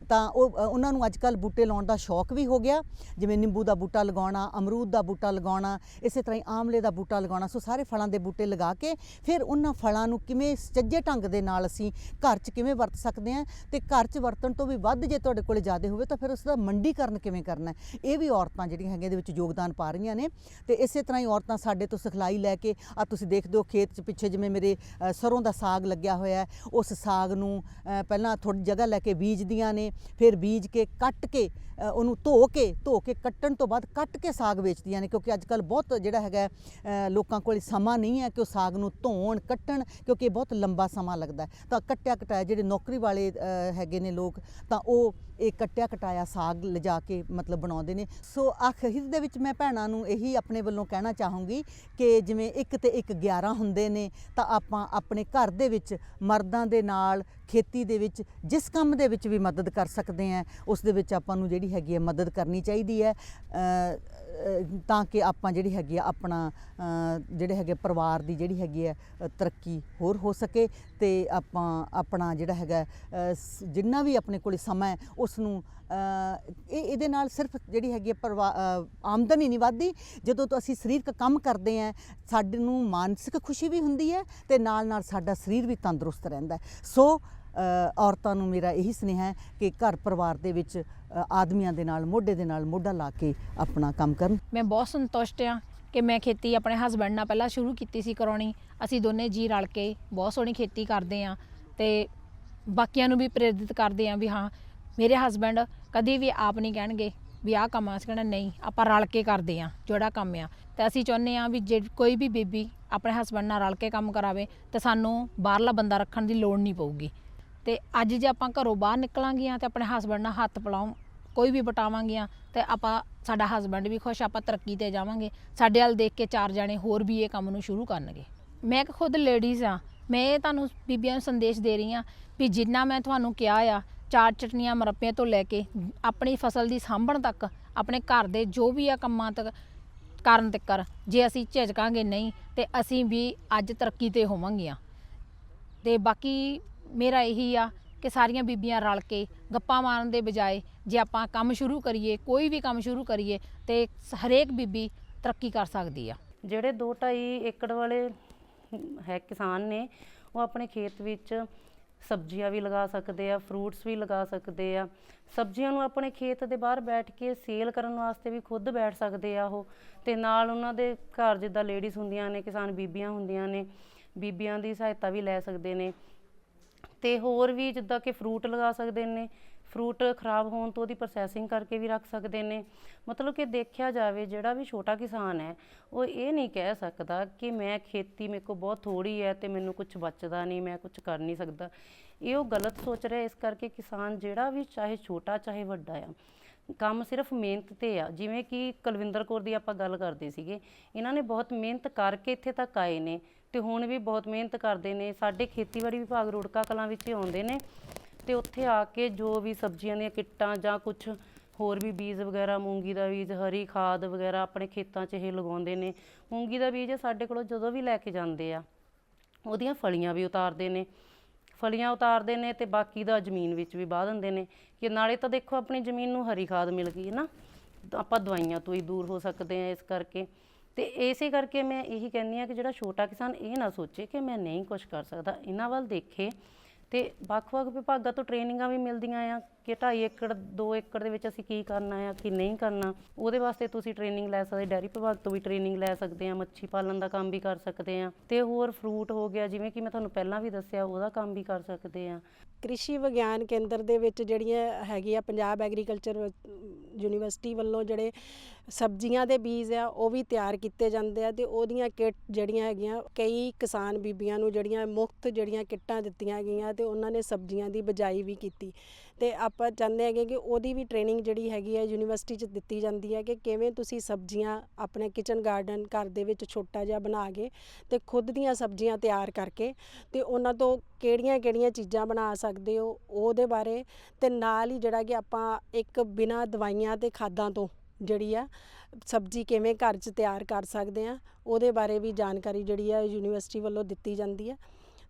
ਤਾਂ ਉਹ ਉਹਨਾਂ ਨੂੰ ਅੱਜ ਕੱਲ ਬੂਟੇ ਲਾਉਣ ਦਾ ਸ਼ੌਕ ਵੀ ਹੋ ਗਿਆ। ਜਿਵੇਂ ਨਿੰਬੂ ਦਾ ਬੂਟਾ ਲਗਾਉਣਾ, ਅਮਰੂਦ ਦਾ ਬੂਟਾ ਲਗਾਉਣਾ, ਇਸੇ ਤਰ੍ਹਾਂ ਹੀ ਆਮਲੇ ਦਾ ਬੂਟਾ ਲਗਾਉਣਾ। ਸੋ ਸਾਰੇ ਫਲਾਂ ਦੇ ਬੂਟੇ ਲਗਾ ਕੇ ਫਿਰ ਉਹਨਾਂ ਫਲਾਂ ਨੂੰ ਕਿਵੇਂ ਸੁਚੱਜੇ ਢੰਗ ਦੇ ਨਾਲ ਅਸੀਂ ਘਰ 'ਚ ਕਿਵੇਂ ਵਰਤ ਸਕਦੇ ਹਾਂ ਤੇ ਘਰ 'ਚ ਵਰਤਣ ਤੋਂ ਵੀ ਵੱਧ ਜੇ ਤੁਹਾਡੇ ਕੋਲੇ ਜ਼ਿਆਦਾ ਹੋਵੇ ਤਾਂ ਫਿਰ ਉਸ ਦਾ ਮੰਡੀਕਰਨ ਕਿਵੇਂ ਕਰਨਾ ਇਹ ਵੀ ਔਰਤਾਂ ਜਿਹੜੀਆਂ ਹੈਗੀਆਂ ਇਹਦੇ ਵਿੱਚ ਯੋਗਦਾਨ ਪਾ ਰਹੀਆਂ ਨੇ। ਤੇ ਇਸੇ ਤਰ੍ਹਾਂ ਹੀ ਔਰਤਾਂ ਸਾਡੇ ਤੋਂ ਸਿਖਲਾਈ ਲੈ ਕੇ ਆ ਤੁਸੀਂ ਦੇਖਦੇ ਹੋ ਖੇਤ 'ਚ ਪਿੱਛੇ ਜਿਵੇਂ ਮੇਰੇ ਸਰੋਂ ਦਾ ਸਾਗ ਲੱਗਿਆ ਹੋਇਆ ਉਸ ਸਾਗ ਨੂੰ ਪਹਿਲਾਂ ਥੋੜੀ ਜਗ੍ਹਾ ਲੈ ਕੇ ਬੀਜਦੀਆਂ ਨੇ, ਫਿਰ ਬੀਜ ਕੇ ਕੱਟ ਕੇ ਉਹਨੂੰ ਧੋ ਕੇ ਧੋ ਕੇ ਕੱਟਣ ਤੋਂ ਬਾਅਦ ਕੱਟ ਕੇ ਸਾਗ ਵੇਚਦੀਆਂ ਨੇ, ਕਿਉਂਕਿ ਅੱਜ ਕੱਲ ਬਹੁਤ ਜਿਹੜਾ ਹੈਗਾ ਲੋਕਾਂ ਕੋਲ ਸਮਾਂ ਨਹੀਂ ਹੈ ਕਿ ਉਹ ਸਾਗ ਨੂੰ ਧੋਣ, ਕੱਟਣ, ਕਿਉਂਕਿ ਇਹ ਬਹੁਤ ਲੰਬਾ ਸਮਾਂ ਲੱਗਦਾ ਤਾਂ ਕੱਟਿਆ ਕਟਾਇਆ ਜਿਹੜੇ ਨੌਕਰੀ ਵਾਲੇ ਹੈਗੇ ਨੇ ਲੋਕ, ਤਾਂ ਉਹ ਇਹ ਕੱਟਿਆ ਕਟਾਇਆ ਸਾਗ ਲਿਜਾ ਕੇ ਮਤਲਬ ਬਣਾਉਂਦੇ ਨੇ। ਸੋ ਆਖਿਰ ਦੇ ਵਿੱਚ ਮੈਂ ਭੈਣਾਂ ਨੂੰ ਇਹੀ ਆਪਣੇ ਵੱਲੋਂ ਕਹਿਣਾ ਚਾਹੂੰਗੀ ਕਿ ਜਿਵੇਂ ਇੱਕ ਤੇ ਇੱਕ 11 ਹੁੰਦੇ ਨੇ ਤਾਂ ਆਪਾਂ ਆਪਣੇ ਘਰ ਦੇ ਵਿੱਚ ਮਰਦਾਂ ਦੇ ਨਾਲ ਖੇਤੀ ਦੇ ਵਿੱਚ, ਜਿਸ ਕੰਮ ਦੇ ਵਿੱਚ ਵੀ ਮਦਦ ਕਰ ਸਕਦੇ ਆ ਉਸ ਦੇ ਵਿੱਚ ਆਪਾਂ ਨੂੰ ਜਿਹੜੀ ਹੈਗੀ ਹੈ ਮਦਦ ਕਰਨੀ ਚਾਹੀਦੀ ਹੈ। ਤਾਂ ਕਿ ਆਪਾਂ ਜਿਹੜੀ ਹੈਗੀ ਆ ਆਪਣਾ ਜਿਹੜੇ ਹੈਗੇ ਪਰਿਵਾਰ ਦੀ ਜਿਹੜੀ ਹੈਗੀ ਹੈ ਤਰੱਕੀ ਹੋਰ ਹੋ ਸਕੇ ਤੇ ਆਪਾਂ ਆਪਣਾ ਜਿਹੜਾ ਹੈਗਾ ਜਿੰਨਾ ਵੀ ਆਪਣੇ ਕੋਲ ਸਮਾਂ ਹੈ, ਉਸ ਨੂੰ ਇਹ ਇਹਦੇ ਨਾਲ ਸਿਰਫ ਜਿਹੜੀ ਹੈਗੀ ਹੈ ਪਰਿਵਾ- ਆਮਦਨ ਹੀ ਨਹੀਂ ਵੱਧਦੀ। ਜਦੋਂ ਤੋਂ ਅਸੀਂ ਸਰੀਰਕ ਕੰਮ ਕਰਦੇ ਹਾਂ, ਸਾਡੇ ਨੂੰ ਮਾਨਸਿਕ ਖੁਸ਼ੀ ਵੀ ਹੁੰਦੀ ਹੈ ਤੇ ਨਾਲ ਨਾਲ ਸਾਡਾ ਸਰੀਰ ਵੀ ਤੰਦਰੁਸਤ ਰਹਿੰਦਾ ਸੋ ਔਰਤਾਂ ਨੂੰ ਮੇਰਾ ਇਹੀ ਸੁਨੇਹਾ ਹੈ ਕਿ ਘਰ ਪਰਿਵਾਰ ਦੇ ਵਿੱਚ ਆਦਮੀਆਂ ਦੇ ਨਾਲ, ਮੋਢੇ ਦੇ ਨਾਲ ਮੋਢਾ ਲਾ ਕੇ ਆਪਣਾ ਕੰਮ ਕਰਨ। ਮੈਂ ਬਹੁਤ ਸੰਤੁਸ਼ਟ ਹਾਂ ਕਿ ਮੈਂ ਖੇਤੀ ਆਪਣੇ ਹਸਬੰਡ ਨਾਲ ਪਹਿਲਾਂ ਸ਼ੁਰੂ ਕੀਤੀ ਸੀ ਕਰਾਉਣੀ। ਅਸੀਂ ਦੋਨੇ ਜੀ ਰਲ ਕੇ ਬਹੁਤ ਸੋਹਣੀ ਖੇਤੀ ਕਰਦੇ ਆ ਤੇ ਬਾਕੀਆਂ ਨੂੰ ਵੀ ਪ੍ਰੇਰਿਤ ਕਰਦੇ ਆ ਵੀ ਹਾਂ ਮੇਰੇ ਹਸਬੰਡ ਕਦੀ ਵੀ ਆਪ ਨਹੀਂ ਕਹਿਣਗੇ ਵੀ ਆਹ ਕੰਮ ਆ, ਅਸੀਂ ਕਹਿਣਾ ਨਹੀਂ, ਆਪਾਂ ਰਲ ਕੇ ਕਰਦੇ ਆ ਜਿਹੜਾ ਕੰਮ ਆ। ਤੇ ਅਸੀਂ ਚਾਹੁੰਦੇ ਆ ਵੀ ਜੇ ਕੋਈ ਵੀ ਬੀਬੀ ਆਪਣੇ ਹਸਬੰਡ ਨਾਲ ਰਲ ਕੇ ਕੰਮ ਕਰਾਵੇ, ਤੇ ਸਾਨੂੰ ਬਾਹਰਲਾ ਬੰਦਾ ਰੱਖਣ ਦੀ ਲੋੜ ਨਹੀਂ ਪਊਗੀ। ਤੇ ਅੱਜ ਜੇ ਆਪਾਂ ਘਰੋਂ ਬਾਹਰ ਨਿਕਲਾਂਗੀਆਂ ਤੇ ਆਪਣੇ ਹਸਬੰਡ ਨਾਲ ਹੱਥ ਪਲਾਉਂ ਕੋਈ ਵੀ ਬਟਾਵਾਂਗੀਆਂ ਤੇ ਆਪਾਂ, ਸਾਡਾ ਹਸਬੰਡ ਵੀ ਖੁਸ਼, ਆਪਾਂ ਤਰੱਕੀ ਤੇ ਜਾਵਾਂਗੇ। ਸਾਡੇ ਵੱਲ ਦੇਖ ਕੇ ਚਾਰ ਜਣੇ ਹੋਰ ਵੀ ਇਹ ਕੰਮ ਨੂੰ ਸ਼ੁਰੂ ਕਰਨਗੇ। ਮੈਂ ਇੱਕ ਖੁਦ ਲੇਡੀਜ਼ ਆ ਮੈਂ ਇਹ ਤੁਹਾਨੂੰ ਬੀਬੀਆਂ ਨੂੰ ਸੰਦੇਸ਼ ਦੇ ਰਹੀ ਆ ਵੀ ਜਿੰਨਾ ਮੈਂ ਤੁਹਾਨੂੰ ਕਿਹਾ ਆ ਚਾਰ ਚਟਨੀਆਂ ਮਰੱਪਿਆਂ ਤੋਂ ਲੈ ਕੇ ਆਪਣੀ ਫਸਲ ਦੀ ਸਾਂਭਣ ਤੱਕ, ਆਪਣੇ ਘਰ ਦੇ ਜੋ ਵੀ ਆ ਕੰਮਾਂ ਤੱਕ ਕਰਨ ਤੱਕ ਜੇ ਅਸੀਂ ਝਿਜਕਾਂਗੇ ਨਹੀਂ, ਤੇ ਅਸੀਂ ਵੀ ਅੱਜ ਤਰੱਕੀ ਤੇ ਹੋਵਾਂਗੀਆਂ। ਤੇ ਬਾਕੀ ਮੇਰਾ ਇਹੀ ਆ ਕਿ ਸਾਰੀਆਂ ਬੀਬੀਆਂ ਰਲ ਕੇ ਗੱਪਾਂ ਮਾਰਨ ਦੇ ਬਜਾਏ ਜੇ ਆਪਾਂ ਕੰਮ ਸ਼ੁਰੂ ਕਰੀਏ, ਕੋਈ ਵੀ ਕੰਮ ਸ਼ੁਰੂ ਕਰੀਏ, ਤੇ ਹਰੇਕ ਬੀਬੀ ਤਰੱਕੀ ਕਰ ਸਕਦੀ ਆ। ਜਿਹੜੇ 2.5 ਏਕੜ ਵਾਲੇ ਹੈ ਕਿਸਾਨ ਨੇ, ਉਹ ਆਪਣੇ ਖੇਤ ਵਿੱਚ ਸਬਜ਼ੀਆਂ ਵੀ ਲਗਾ ਸਕਦੇ ਆ ਫਰੂਟਸ ਵੀ ਲਗਾ ਸਕਦੇ ਆ। ਸਬਜ਼ੀਆਂ ਨੂੰ ਆਪਣੇ ਖੇਤ ਦੇ ਬਾਹਰ ਬੈਠ ਕੇ ਸੇਲ ਕਰਨ ਵਾਸਤੇ ਵੀ ਖੁਦ ਬੈਠ ਸਕਦੇ ਆ ਉਹ। ਤੇ ਨਾਲ ਉਹਨਾਂ ਦੇ ਘਰ ਜਿੱਦਾਂ ਲੇਡੀਜ਼ ਹੁੰਦੀਆਂ ਨੇ, ਕਿਸਾਨ ਬੀਬੀਆਂ ਹੁੰਦੀਆਂ ਨੇ, ਬੀਬੀਆਂ ਦੀ ਸਹਾਇਤਾ ਵੀ ਲੈ ਸਕਦੇ ਨੇ। ਤੇ ਹੋਰ ਵੀ ਜਿੱਦਾਂ ਕਿ ਫਰੂਟ ਲਗਾ ਸਕਦੇ ਨੇ ਫਰੂਟ ਖਰਾਬ ਹੋਣ ਤੋਂ ਉਹਦੀ ਪ੍ਰੋਸੈਸਿੰਗ ਕਰਕੇ ਵੀ ਰੱਖ ਸਕਦੇ ਨੇ। ਮਤਲਬ ਕਿ ਦੇਖਿਆ ਜਾਵੇ, ਜਿਹੜਾ ਵੀ ਛੋਟਾ ਕਿਸਾਨ ਹੈ, ਉਹ ਇਹ ਨਹੀਂ ਕਹਿ ਸਕਦਾ ਕਿ ਮੈਂ ਖੇਤੀ ਮੇਰੇ ਕੋਲ ਬਹੁਤ ਥੋੜੀ ਹੈ ਤੇ ਮੈਨੂੰ ਕੁਝ ਬਚਦਾ ਨਹੀਂ, ਮੈਂ ਕੁਝ ਕਰ ਨਹੀਂ ਸਕਦਾ। ਇਹ ਉਹ ਗਲਤ ਸੋਚ ਰਿਹਾ, ਇਸ ਕਰਕੇ ਕਿਸਾਨ ਜਿਹੜਾ ਵੀ ਚਾਹੇ ਛੋਟਾ ਚਾਹੇ ਵੱਡਾ ਆ, ਕੰਮ ਸਿਰਫ ਮਿਹਨਤ ਤੇ ਆ। ਜਿਵੇਂ ਕਿ ਕੁਲਵਿੰਦਰ ਕੌਰ ਦੀ ਆਪਾਂ ਗੱਲ ਕਰਦੇ ਸੀਗੇ, ਇਹਨਾਂ ਨੇ ਬਹੁਤ ਮਿਹਨਤ ਕਰਕੇ ਇੱਥੇ ਤੱਕ ਆਏ ਨੇ ਤੇ ਹੁਣ ਵੀ ਬਹੁਤ ਮਿਹਨਤ ਕਰਦੇ ਨੇ। ਸਾਡੇ ਖੇਤੀਬਾੜੀ ਵਿਭਾਗ ਰੁੜਕਾ ਕਲਾਂ ਵਿੱਚ ਆਉਂਦੇ ਨੇ। ਤੇ ਉੱਥੇ ਆ ਕੇ ਜੋ ਵੀ ਸਬਜ਼ੀਆਂ ਦੀਆਂ ਕਿੱਟਾਂ ਜਾਂ ਕੁਝ ਹੋਰ ਵੀ ਬੀਜ ਵਗੈਰਾ, ਮੂੰਗੀ ਦਾ ਬੀਜ, ਹਰੀ ਖਾਦ ਵਗੈਰਾ ਆਪਣੇ ਖੇਤਾਂ 'ਚ ਇਹ ਲਗਾਉਂਦੇ ਨੇ। ਮੂੰਗੀ ਦਾ ਬੀਜ ਸਾਡੇ ਕੋਲੋਂ ਜਦੋਂ ਵੀ ਲੈ ਕੇ ਜਾਂਦੇ ਆ, ਉਹਦੀਆਂ ਫਲੀਆਂ ਵੀ ਉਤਾਰਦੇ ਨੇ। ਫਲੀਆਂ ਉਤਾਰਦੇ ਨੇ ਤੇ ਬਾਕੀ ਦਾ ਜ਼ਮੀਨ ਵਿੱਚ ਵੀ ਵਾਹ ਦਿੰਦੇ ਨੇ ਕਿ ਨਾਲੇ ਤਾਂ ਦੇਖੋ ਆਪਣੀ ਜ਼ਮੀਨ ਨੂੰ ਹਰੀ ਖਾਦ ਮਿਲ ਗਈ ਹੈ ਨਾ। ਆਪਾਂ ਦਵਾਈਆਂ ਤੋਂ ਹੀ ਦੂਰ ਹੋ ਸਕਦੇ ਆ ਇਸ ਕਰਕੇ। ਤੇ ਇਸੇ ਕਰਕੇ ਮੈਂ ਇਹੀ ਕਹਿੰਦੀ ਆ ਕਿ ਜਿਹੜਾ ਛੋਟਾ ਕਿਸਾਨ ਇਹ ਨਾ ਸੋਚੇ ਕਿ ਮੈਂ ਨਹੀਂ ਕੁਝ ਕਰ ਸਕਦਾ। ਇਹਨਾਂ ਵੱਲ ਦੇਖੇ ਤੇ ਵੱਖ-ਵੱਖ ਵਿਭਾਗਾਂ ਤੋਂ ਟ੍ਰੇਨਿੰਗਾਂ ਵੀ ਮਿਲਦੀਆਂ ਆ ਕਿ 2.5 ਏਕੜ 2 ਏਕੜ ਦੇ ਵਿੱਚ ਅਸੀਂ ਕੀ ਕਰਨਾ ਆ, ਕੀ ਨਹੀਂ ਕਰਨਾ। ਉਹਦੇ ਵਾਸਤੇ ਤੁਸੀਂ ਟ੍ਰੇਨਿੰਗ ਲੈ ਸਕਦੇ, ਡੈਰੀ ਵਿਭਾਗ ਤੋਂ ਵੀ ਟ੍ਰੇਨਿੰਗ ਲੈ ਸਕਦੇ ਆ, ਮੱਛੀ ਪਾਲਣ ਦਾ ਕੰਮ ਵੀ ਕਰ ਸਕਦੇ ਆ। ਤੇ ਹੋਰ ਫਰੂਟ ਹੋ ਗਿਆ, ਜਿਵੇਂ ਕਿ ਮੈਂ ਤੁਹਾਨੂੰ ਪਹਿਲਾਂ ਵੀ ਦੱਸਿਆ, ਉਹਦਾ ਕੰਮ ਵੀ ਕਰ ਸਕਦੇ ਆ। ਕ੍ਰਿਸ਼ੀ ਵਿਗਿਆਨ ਕੇਂਦਰ ਦੇ ਵਿੱਚ ਜਿਹੜੀਆਂ ਹੈਗੀ ਆ ਪੰਜਾਬ ਐਗਰੀਕਲਚਰ ਯੂਨੀਵਰਸਿਟੀ ਵੱਲੋਂ ਜਿਹੜੇ ਸਬਜ਼ੀਆਂ ਦੇ ਬੀਜ ਆ, ਉਹ ਵੀ ਤਿਆਰ ਕੀਤੇ ਜਾਂਦੇ ਆ ਤੇ ਉਹਦੀਆਂ ਕਿੱਟ ਜਿਹੜੀਆਂ ਹੈਗੀਆਂ, ਕਈ ਕਿਸਾਨ ਬੀਬੀਆਂ ਨੂੰ ਜਿਹੜੀਆਂ ਮੁਫਤ ਜਿਹੜੀਆਂ ਕਿੱਟਾਂ ਦਿੱਤੀਆਂ ਗਈਆਂ ਤੇ ਉਹਨਾਂ ਨੇ ਸਬਜ਼ੀਆਂ ਦੀ ਬਜਾਈ ਵੀ ਕੀਤੀ। ਤੇ ਆਪਾਂ ਚਾਹੁੰਦੇ ਹੈਗੇ ਕਿ ਉਹਦੀ ਵੀ ਟ੍ਰੇਨਿੰਗ ਜਿਹੜੀ ਹੈਗੀ ਹੈ ਯੂਨੀਵਰਸਿਟੀ 'ਚ ਦਿੱਤੀ ਜਾਂਦੀ ਹੈ ਕਿ ਕਿਵੇਂ ਤੁਸੀਂ ਸਬਜ਼ੀਆਂ ਆਪਣੇ ਕਿਚਨ ਗਾਰਡਨ ਘਰ ਦੇ ਵਿੱਚ ਛੋਟਾ ਜਿਹਾ ਬਣਾ ਕੇ ਤੇ ਖੁਦ ਦੀਆਂ ਸਬਜ਼ੀਆਂ ਤਿਆਰ ਕਰਕੇ ਤੇ ਉਹਨਾਂ ਤੋਂ ਕਿਹੜੀਆਂ-ਕਿਹੜੀਆਂ ਚੀਜ਼ਾਂ ਬਣਾ ਸਕਦੇ ਹੋ, ਉਹਦੇ ਬਾਰੇ ਤੇ ਨਾਲ ਹੀ ਜਿਹੜਾ ਕਿ ਆਪਾਂ ਇੱਕ ਬਿਨਾਂ ਦਵਾਈਆਂ ਤੇ ਖਾਦਾਂ ਤੋਂ ਜਿਹੜੀ ਆ ਸਬਜ਼ੀ ਕਿਵੇਂ ਘਰ 'ਚ ਤਿਆਰ ਕਰ ਸਕਦੇ ਆ, ਉਹਦੇ ਬਾਰੇ ਵੀ ਜਾਣਕਾਰੀ ਜਿਹੜੀ ਆ ਯੂਨੀਵਰਸਿਟੀ ਵੱਲੋਂ ਦਿੱਤੀ ਜਾਂਦੀ ਹੈ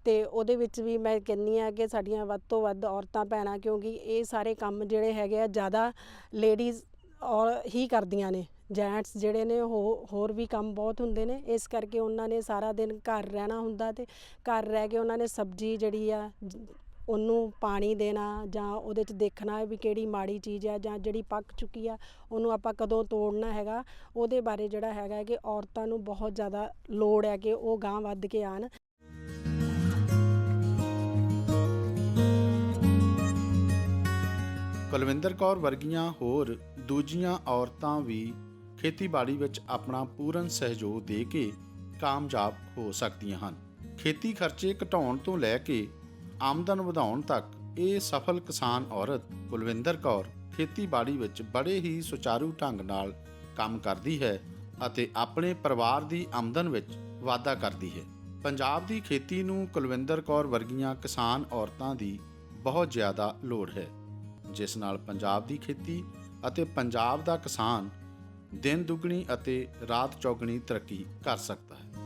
ਤੇ ਉਹਦੇ ਵਿੱਚ ਵੀ ਮੈਂ ਕਹਿੰਨੀ ਆ ਕਿ ਸਾਡੀਆਂ ਵੱਧ ਤੋਂ ਵੱਧ ਔਰਤਾਂ, ਭੈਣਾਂ, ਕਿਉਂਕਿ ਇਹ ਸਾਰੇ ਕੰਮ ਜਿਹੜੇ ਹੈਗੇ ਆ ਜ਼ਿਆਦਾ ਲੇਡੀਜ਼ ਔਰ ਹੀ ਕਰਦੀਆਂ ਨੇ ਜੈਂਟਸ ਜਿਹੜੇ ਨੇ ਉਹ ਹੋਰ ਵੀ ਕੰਮ ਬਹੁਤ ਹੁੰਦੇ ਨੇ, ਇਸ ਕਰਕੇ ਉਹਨਾਂ ਨੇ ਸਾਰਾ ਦਿਨ ਘਰ ਰਹਿਣਾ ਹੁੰਦਾ ਤੇ ਘਰ ਰਹਿ ਕੇ ਉਹਨਾਂ ਨੇ ਸਬਜ਼ੀ ਜਿਹੜੀ ਆ ਉਹਨੂੰ ਪਾਣੀ ਦੇਣਾ ਜਾਂ ਉਹਦੇ 'ਚ ਦੇਖਣਾ ਵੀ ਕਿਹੜੀ ਮਾੜੀ ਚੀਜ਼ ਆ ਜਾਂ ਜਿਹੜੀ ਪੱਕ ਚੁੱਕੀ ਆ, ਉਹਨੂੰ ਆਪਾਂ ਕਦੋਂ ਤੋੜਨਾ ਹੈਗਾ, ਉਹਦੇ ਬਾਰੇ ਜਿਹੜਾ ਹੈਗਾ ਕਿ ਔਰਤਾਂ ਨੂੰ ਬਹੁਤ ਜ਼ਿਆਦਾ ਲੋੜ ਹੈ ਕਿ ਉਹ ਗਾਂ ਵੱਧ ਕੇ ਆਣ ਕੁਲਵਿੰਦਰ ਕੌਰ ਵਰਗੀਆਂ ਹੋਰ ਦੂਜੀਆਂ ਔਰਤਾਂ ਵੀ ਖੇਤੀਬਾੜੀ ਵਿੱਚ ਆਪਣਾ ਪੂਰਨ ਸਹਿਯੋਗ ਦੇ ਕੇ ਕਾਮਯਾਬ ਹੋ ਸਕਦੀਆਂ ਹਨ। ਖੇਤੀ ਖਰਚੇ ਘਟਾਉਣ ਤੋਂ ਲੈ ਕੇ ਆਮਦਨ ਵਧਾਉਣ ਤੱਕ ਇਹ ਸਫਲ ਕਿਸਾਨ ਔਰਤ ਕੁਲਵਿੰਦਰ ਕੌਰ ਖੇਤੀਬਾੜੀ ਵਿੱਚ ਬੜੇ ਹੀ ਸੁਚਾਰੂ ਢੰਗ ਨਾਲ ਕੰਮ ਕਰਦੀ ਹੈ ਅਤੇ ਆਪਣੇ ਪਰਿਵਾਰ ਦੀ ਆਮਦਨ ਵਿੱਚ ਵਾਧਾ ਕਰਦੀ ਹੈ। ਪੰਜਾਬ ਦੀ ਖੇਤੀ ਨੂੰ ਕੁਲਵਿੰਦਰ ਕੌਰ ਵਰਗੀਆਂ ਕਿਸਾਨ ਔਰਤਾਂ ਦੀ ਬਹੁਤ ਜ਼ਿਆਦਾ ਲੋੜ ਹੈ। ਜਿਸ ਨਾਲ ਪੰਜਾਬ ਦੀ ਖੇਤੀ ਅਤੇ ਪੰਜਾਬ ਦਾ ਕਿਸਾਨ ਦਿਨ ਦੁੱਗਣੀ ਅਤੇ ਰਾਤ ਚੌਗਣੀ ਤਰੱਕੀ ਕਰ ਸਕਦਾ ਹੈ।